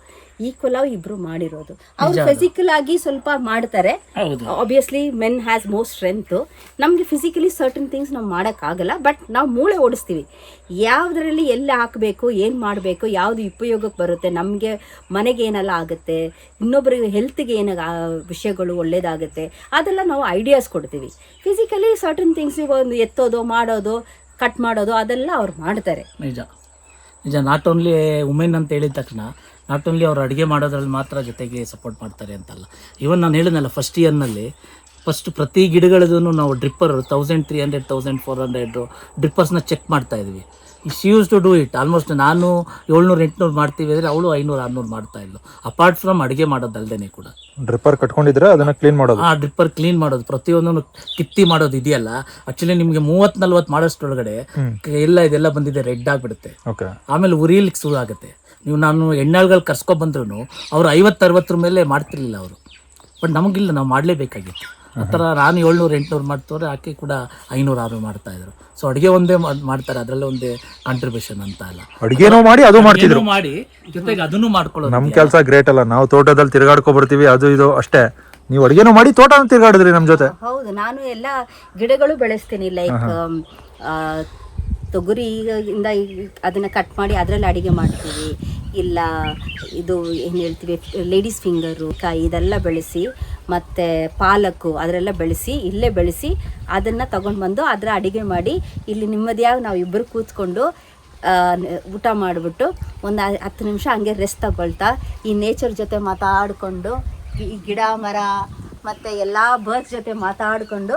[SPEAKER 1] ಈಕ್ವಲ್ ಆಗಿ ಇಬ್ಬರು ಮಾಡಿರೋದು. ಅವ್ರು ಫಿಸಿಕಲ್ ಆಗಿ ಸ್ವಲ್ಪ ಮಾಡ್ತಾರೆ. Obviously men has most strength ನಮಗೆ ಫಿಸಿಕಲಿ ಸರ್ಟನ್ ಥಿಂಗ್ಸ್ ನಾವು ಮಾಡೋಕ್ಕಾಗಲ್ಲ ಬಟ್ ನಾವು ಮೂಳೆ ಓಡಿಸ್ತೀವಿ. ಯಾವುದರಲ್ಲಿ ಎಲ್ಲಿ ಹಾಕಬೇಕು ಏನು ಮಾಡಬೇಕು ಯಾವುದು ಉಪಯೋಗಕ್ಕೆ ಬರುತ್ತೆ ನಮಗೆ ಮನೆಗೆ ಏನೆಲ್ಲ ಆಗುತ್ತೆ ಇನ್ನೊಬ್ಬರಿಗೆ ಹೆಲ್ತ್ಗೆ ಏನು ವಿಷಯಗಳು ಒಳ್ಳೇದಾಗುತ್ತೆ ಅದೆಲ್ಲ ನಾವು ಐಡಿಯಾಸ್ ಕೊಡ್ತೀವಿ. ಫಿಸಿಕಲಿ ಸರ್ಟನ್ ಥಿಂಗ್ಸಿಗೆ ಒಂದು ಎತ್ತೋದು ಮಾಡೋದು ಕಟ್ ಮಾಡೋದು, ಅದೆಲ್ಲ ಅವ್ರು ಮಾಡ್ತಾರೆ.
[SPEAKER 3] ನಿಜ. ನಿಜ ನಾಟ್ ಓನ್ಲಿ ವುಮೆನ್ ಅಂತ ಹೇಳಿದ ತಕ್ಷಣ ನಾಟ್ ಓನ್ಲಿ ಅವ್ರು ಅಡುಗೆ ಮಾಡೋದ್ರಲ್ಲಿ ಮಾತ್ರ ಜೊತೆಗೆ ಸಪೋರ್ಟ್ ಮಾಡ್ತಾರೆ ಅಂತಲ್ಲ. ಇವನ್ ನಾನು ಹೇಳಿದ್ನಲ್ಲ ಫಸ್ಟ್ ಇಯರ್ನಲ್ಲಿ ಫಸ್ಟ್ ಪ್ರತಿ ಗಿಡಗಳದೂ ನಾವು dripper thousand three hundred thousand four hundred ಡ್ರಿಪ್ಪರ್ಸ್ನ check ಮಾಡ್ತಾ ಇದ್ವಿ. She use to do it almost ನಾನು ಏಳ್ನೂರು ಎಂಟುನೂರು ಮಾಡ್ತೀವಿ ಅಂದರೆ ಅವಳು ಐನೂರು ಆರುನೂರು ಮಾಡ್ತಾ ಇದ್ಲು. ಅಪಾರ್ಟ್ ಫ್ರಮ್ ಅಡುಗೆ ಮಾಡೋದಲ್ದೇ ಕೂಡ.
[SPEAKER 2] ಡ್ರಿಪ್ಪರ್ ಕಟ್ಕೊಂಡಿದ್ರೆ ಅದನ್ನ ಕ್ಲೀನ್ ಮಾಡೋದು.
[SPEAKER 3] ಆ ಡ್ರಿಪ್ಪರ್ ಕ್ಲೀನ್ ಮಾಡೋದು. ಪ್ರತಿಯೊಂದನ್ನು ಕಿತ್ತಿ ಮಾಡೋದು ಇದೆಯಲ್ಲ. ಆಕ್ಚುಲಿ ನಿಮಗೆ ಮೂವತ್ತ್ ನಲ್ವತ್ತು ಮಾಡೋಷ್ಟೊಳಗಡೆ ಎಲ್ಲ ಇದೆಲ್ಲ ಬಂದಿದೆ ರೆಡ್ ಆಗಿಬಿಡುತ್ತೆ.
[SPEAKER 2] ಓಕೆ
[SPEAKER 3] ಆಮೇಲೆ ಉರಿಲಿಕ್ಕೆ ಶುರು ಆಗುತ್ತೆ ನೀವು ನಾನು ಎಣ್ಣಾಳ್ಗಳು ಕರ್ಸ್ಕೊಂಡ್ ಬಂದ್ರುನು ಅವ್ರು ಐವತ್ತು ಅರವತ್ತರ ಮೇಲೆ ಮಾಡ್ತಿರ್ಲಿಲ್ಲ ಅವರು. ಬಟ್ ನಮಗಿಲ್ಲ ನಾವು ಮಾಡಲೇಬೇಕಾಗಿತ್ತು. ಆ ಥರ ನಾನು ಏಳ್ನೂರು ಎಂಟುನೂರು ಮಾಡ್ತವ್ರೆ ಆಕೆ ಕೂಡ ಐನೂರು ಆರು ಮಾಡ್ತಾ ಇದ್ರು. ಸೊ ಅಡುಗೆ ಒಂದೇ ಮಾಡ್- ಮಾಡ್ತಾರೆ ಅದರಲ್ಲೇ ಒಂದೇ ಕಾಂಟ್ರಿಬ್ಯೂಷನ್ ಅಂತ ಅಲ್ಲ
[SPEAKER 2] ಅಡಿಗೆನೂ ಮಾಡಿ ಅದು ಮಾಡ್ತಿದ್ರು.
[SPEAKER 3] ಮಾಡಿ ಜೊತೆಗೆ ಅದನ್ನು ಮಾಡ್ಕೊಳ್ಳೋದು
[SPEAKER 2] ನಮ್ಮ ಕೆಲಸ ಗ್ರೇಟ್ ಅಲ್ಲ ನಾವು ತೋಟದಲ್ಲಿ ತಿರುಗಾಡ್ಕೊ ಬರ್ತೀವಿ ಅದು ಇದು ಅಷ್ಟೇ. ನೀವು ಅಡುಗೆನೂ ಮಾಡಿ ತೋಟ ತಿರುಗಾಡಿದ್ರಿ ನಮ್ಮ ಜೊತೆ.
[SPEAKER 1] ಹೌದು ನಾನು ಎಲ್ಲ ಗಿಡಗಳು ಬೆಳೆಸ್ತೀನಿ ಲೈಕ್ ತೊಗರಿ ಇಂದ ಅದನ್ನ ಕಟ್ ಮಾಡಿ ಅದರಲ್ಲಿ ಅಡಿಗೆ ಮಾಡ್ತೀವಿ. ಇಲ್ಲ ಇದು ಏನು ಹೇಳ್ತೀವಿ ಲೇಡೀಸ್ ಫಿಂಗರು ಕಾಯಿ ಇದೆಲ್ಲ ಬೆಳೆಸಿ ಮತ್ತು ಪಾಲಕು ಅದರೆಲ್ಲ ಬೆಳೆಸಿ ಇಲ್ಲೇ ಬೆಳೆಸಿ ಅದನ್ನು ತಗೊಂಡು ಬಂದು ಅದರ ಅಡುಗೆ ಮಾಡಿ ಇಲ್ಲಿ ನೆಮ್ಮದಿಯಾಗಿ ನಾವು ಇಬ್ಬರು ಕೂತ್ಕೊಂಡು ಊಟ ಮಾಡಿಬಿಟ್ಟು ಒಂದು ಹತ್ತು ನಿಮಿಷ ಹಂಗೆ ರೆಸ್ಟ್ ತಗೊಳ್ತಾ ಈ ನೇಚರ್ ಜೊತೆ ಮಾತಾಡಿಕೊಂಡು ಈ ಗಿಡ ಮರ ಮತ್ತು ಎಲ್ಲ ಬರ್ಡ್ಸ್ ಜೊತೆ ಮಾತಾಡಿಕೊಂಡು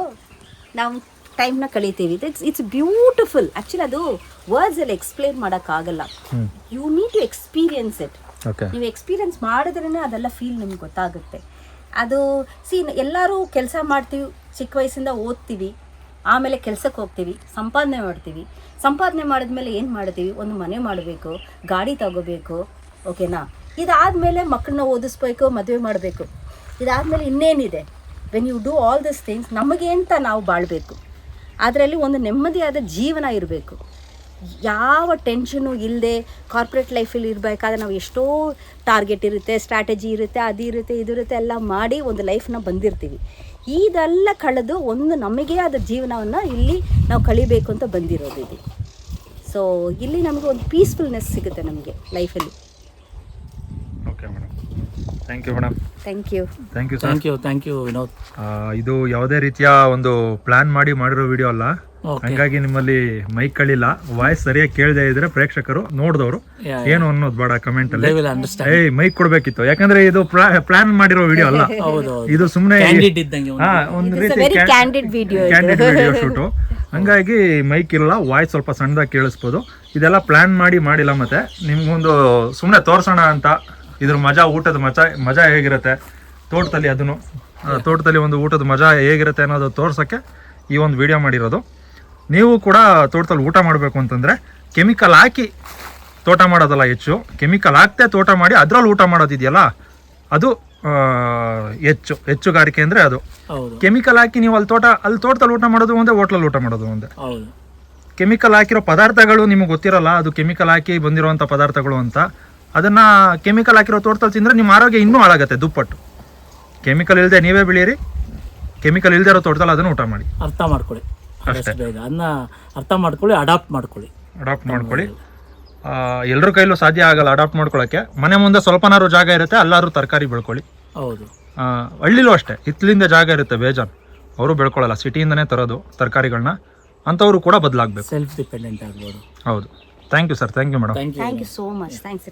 [SPEAKER 1] ನಾವು ಟೈಮ್ನ ಕಳಿತೀವಿ. ಇಟ್ಸ್ ಇಟ್ಸ್ ಬ್ಯೂಟಿಫುಲ್ ಆ್ಯಕ್ಚುಲಿ ಅದು ವರ್ಡ್ಸಲ್ಲಿ ಎಕ್ಸ್ಪ್ಲೇನ್ ಮಾಡೋಕ್ಕಾಗಲ್ಲ you need to experience it ನೀವು ಎಕ್ಸ್ಪೀರಿಯನ್ಸ್ ಮಾಡಿದ್ರೇ ಅದೆಲ್ಲ ಫೀಲ್ ನಿಮ್ಗೆ ಗೊತ್ತಾಗುತ್ತೆ. ಅದು ಸಿ ಎಲ್ಲರೂ ಕೆಲಸ ಮಾಡ್ತೀವಿ, ಚಿಕ್ಕ ವಯಸ್ಸಿಂದ ಓದ್ತೀವಿ, ಆಮೇಲೆ ಕೆಲಸಕ್ಕೆ ಹೋಗ್ತೀವಿ, ಸಂಪಾದನೆ ಮಾಡ್ತೀವಿ. ಸಂಪಾದನೆ ಮಾಡಿದ್ಮೇಲೆ ಏನು ಮಾಡ್ತೀವಿ? ಒಂದು ಮನೆ ಮಾಡಬೇಕು, ಗಾಡಿ ತಗೋಬೇಕು, ಓಕೆನಾ? ಇದಾದಮೇಲೆ ಮಕ್ಕಳನ್ನ ಓದಿಸ್ಬೇಕು, ಮದುವೆ ಮಾಡಬೇಕು. ಇದಾದಮೇಲೆ ಇನ್ನೇನಿದೆ? When you do all this things ನಮಗೆ ಅಂತ ನಾವು ಬಾಳಬೇಕು. ಅದರಲ್ಲಿ ಒಂದು ನೆಮ್ಮದಿಯಾದ ಜೀವನ ಇರಬೇಕು. ಯಾವ ಟೆನ್ಷನು ಇಲ್ಲದೆ ಕಾರ್ಪೊರೇಟ್ ಲೈಫಲ್ಲಿ ಇರಬೇಕಾದ್ರೆ ನಾವು ಎಷ್ಟೋ ಟಾರ್ಗೆಟ್ ಇರುತ್ತೆ ಸ್ಟ್ರಾಟಜಿ ಇರುತ್ತೆ ಅದು ಇರುತ್ತೆ ಇದು ಇರುತ್ತೆ ಎಲ್ಲ ಮಾಡಿ ಒಂದು ಲೈಫ್ನ ಬಂದಿರ್ತೀವಿ. ಇದೆಲ್ಲ ಕಳೆದು ಒಂದು ನಮಗೆ ಆದ ಜೀವನವನ್ನು ಇಲ್ಲಿ ನಾವು ಕಳಿಬೇಕು ಅಂತ ಬಂದಿರೋದು ಇದು. ಸೊ ಇಲ್ಲಿ ನಮಗೆ ಒಂದು ಪೀಸ್ಫುಲ್ನೆಸ್ ಸಿಗುತ್ತೆ ನಮಗೆ ಲೈಫಲ್ಲಿ
[SPEAKER 2] okay madam thank you madam
[SPEAKER 1] thank you
[SPEAKER 2] thank you sir
[SPEAKER 3] thank you thank you Vinod
[SPEAKER 2] ಇದು ಯಾವುದೇ ರೀತಿಯ ಒಂದು ಪ್ಲಾನ್ ಮಾಡಿ ಮಾಡಿರೋ ವಿಡಿಯೋ ಅಲ್ಲ. ಹಂಗಾಗಿ ನಿಮ್ಮಲ್ಲಿ ಮೈಕ್ ಕಳಿಲ್ಲ ವಾಯ್ಸ್ ಸರಿಯಾಗಿ ಕೇಳದೆ ಇದ್ರೆ ಪ್ರೇಕ್ಷಕರು ನೋಡಿದವರು. ಏನು ಅನ್ನೋದು ಬೇಡ ಕಮೆಂಟ್ ಅಲ್ಲಿ.
[SPEAKER 3] ಏ
[SPEAKER 2] ಏಯ್ ಮೈಕ್ ಕೊಡ್ಬೇಕಿತ್ತು. ಯಾಕಂದ್ರೆ ಇದು ಪ್ಲಾನ್ ಮಾಡಿರೋ ವಿಡಿಯೋ ಅಲ್ಲ. *laughs* ಇದು ಸುಮ್ಮನೆ
[SPEAKER 3] ಒಂದು.
[SPEAKER 2] ಹಾ ಒಂದು
[SPEAKER 1] ಇಟ್ಸ್
[SPEAKER 2] ರೀತಿ
[SPEAKER 1] ವೆರಿ ಕ್ಯಾಂಡಿಡ್ ವಿಡಿಯೋ
[SPEAKER 2] ಶೂಟು ಹಂಗಾಗಿ ಮೈಕ್ ಇಲ್ಲ ವಾಯ್ಸ್ ಸ್ವಲ್ಪ ಸಣ್ಣದಾಗಿ ಕೇಳಿಸ್ಬೋದು. ಇದೆಲ್ಲ ಪ್ಲಾನ್ ಮಾಡಿ ಮಾಡಿಲ್ಲ ಮತ್ತೆ. ನಿಮ್ಗೊಂದು ಸುಮ್ಮನೆ ತೋರ್ಸೋಣ ಅಂತ. ಇದ್ರ ಮಜಾ ಊಟದ ಮಜಾ ಮಜಾ ಹೇಗಿರುತ್ತೆ? ತೋಟದಲ್ಲಿ ಅದನ್ನು ತೋಟದಲ್ಲಿ ಒಂದು ಊಟದ ಮಜಾ ಹೇಗಿರುತ್ತೆ ಅನ್ನೋದು ತೋರ್ಸೋಕ್ಕೆ ಈ ಒಂದು ವಿಡಿಯೋ ಮಾಡಿರೋದು. ನೀವು ಕೂಡ ತೋಟದಲ್ಲಿ ಊಟ ಮಾಡಬೇಕು ಅಂತಂದರೆ ಕೆಮಿಕಲ್ ಹಾಕಿ ತೋಟ ಮಾಡೋದಲ್ಲ ಹೆಚ್ಚು. ಕೆಮಿಕಲ್ ಹಾಕ್ತೇ ತೋಟ ಮಾಡಿ ಅದರಲ್ಲಿ ಊಟ ಮಾಡೋದಿದೆಯಲ್ಲ ಅದು ಹೆಚ್ಚು. ಹೆಚ್ಚುಗಾರಿಕೆ ಅಂದರೆ ಅದು. ಕೆಮಿಕಲ್ ಹಾಕಿ ನೀವು ಅಲ್ಲಿ ತೋಟ ಅಲ್ಲಿ ತೋಟದಲ್ಲಿ ಊಟ ಮಾಡೋದು ಒಂದೇ ಹೋಟ್ಲಲ್ಲಿ ಊಟ ಮಾಡೋದು ಒಂದೇ. ಕೆಮಿಕಲ್ ಹಾಕಿರೋ ಪದಾರ್ಥಗಳು ನಿಮಗೆ ಗೊತ್ತಿರಲ್ಲ ಅದು ಕೆಮಿಕಲ್ ಹಾಕಿ ಬಂದಿರುವಂಥ ಪದಾರ್ಥಗಳು ಅಂತ. ಅದನ್ನು ಕೆಮಿಕಲ್ ಹಾಕಿರೋ ತೋಟದಲ್ಲಿ ತಿಂದರೆ ನಿಮ್ಮ ಆರೋಗ್ಯ ಇನ್ನೂ ಹಾಳಾಗತ್ತೆ ದುಪ್ಪಟ್ಟು. ಕೆಮಿಕಲ್ ಇಲ್ಲದೆ ನೀವೇ ಬೆಳೀರಿ ಕೆಮಿಕಲ್ ಇಲ್ಲದೆ ಇರೋ ತೋಟದಲ್ಲಿ ಅದನ್ನು ಊಟ ಮಾಡಿ.
[SPEAKER 3] ಅರ್ಥ ಮಾಡ್ಕೊಳ್ಳಿ. ಆದಷ್ಟು ಬೇಗ ಅದನ್ನ ಅರ್ಥ ಮಾಡ್ಕೊಳ್ಳಿ ಅಡಾಪ್ಟ್ ಮಾಡ್ಕೊಳ್ಳಿ.
[SPEAKER 2] ಅಡಾಪ್ಟ್ ಮಾಡ್ಕೊಳ್ಳಿ. ಎಲ್ಲರ ಕೈಲೂ ಸಾಧ್ಯ ಆಗಲ್ಲ ಅಡಾಪ್ಟ್ ಮಾಡ್ಕೊಳ್ಳೋಕ್ಕೆ ಮನೆ ಮುಂದೆ ಸ್ವಲ್ಪನಾರು ಜಾಗ ಇರುತ್ತೆ ಅಲ್ಲಾರು ತರಕಾರಿ ಬೆಳ್ಕೊಳ್ಳಿ.
[SPEAKER 3] ಹೌದು.
[SPEAKER 2] ಹಳ್ಳಿಲೂ ಅಷ್ಟೇ. ಹಿತ್ತಲಿಂದ ಜಾಗ ಇರುತ್ತೆ ಬೇಜಾನ್. ಅವರು ಬೆಳ್ಕೊಳ್ಳಲ್ಲ ಸಿಟಿಯಿಂದನೇ ತರೋದು ತರಕಾರಿಗಳನ್ನ ಅಂಥವರು ಕೂಡ ಬದಲಾಗಬೇಕು.
[SPEAKER 3] ಸೆಲ್ಫ್ ಡಿಪೆಂಡೆಂಟ್ ಆಗ್ಬೋದು.
[SPEAKER 2] ಹೌದು. Thank you sir thank you madam
[SPEAKER 3] thank you
[SPEAKER 1] thank you so much thanks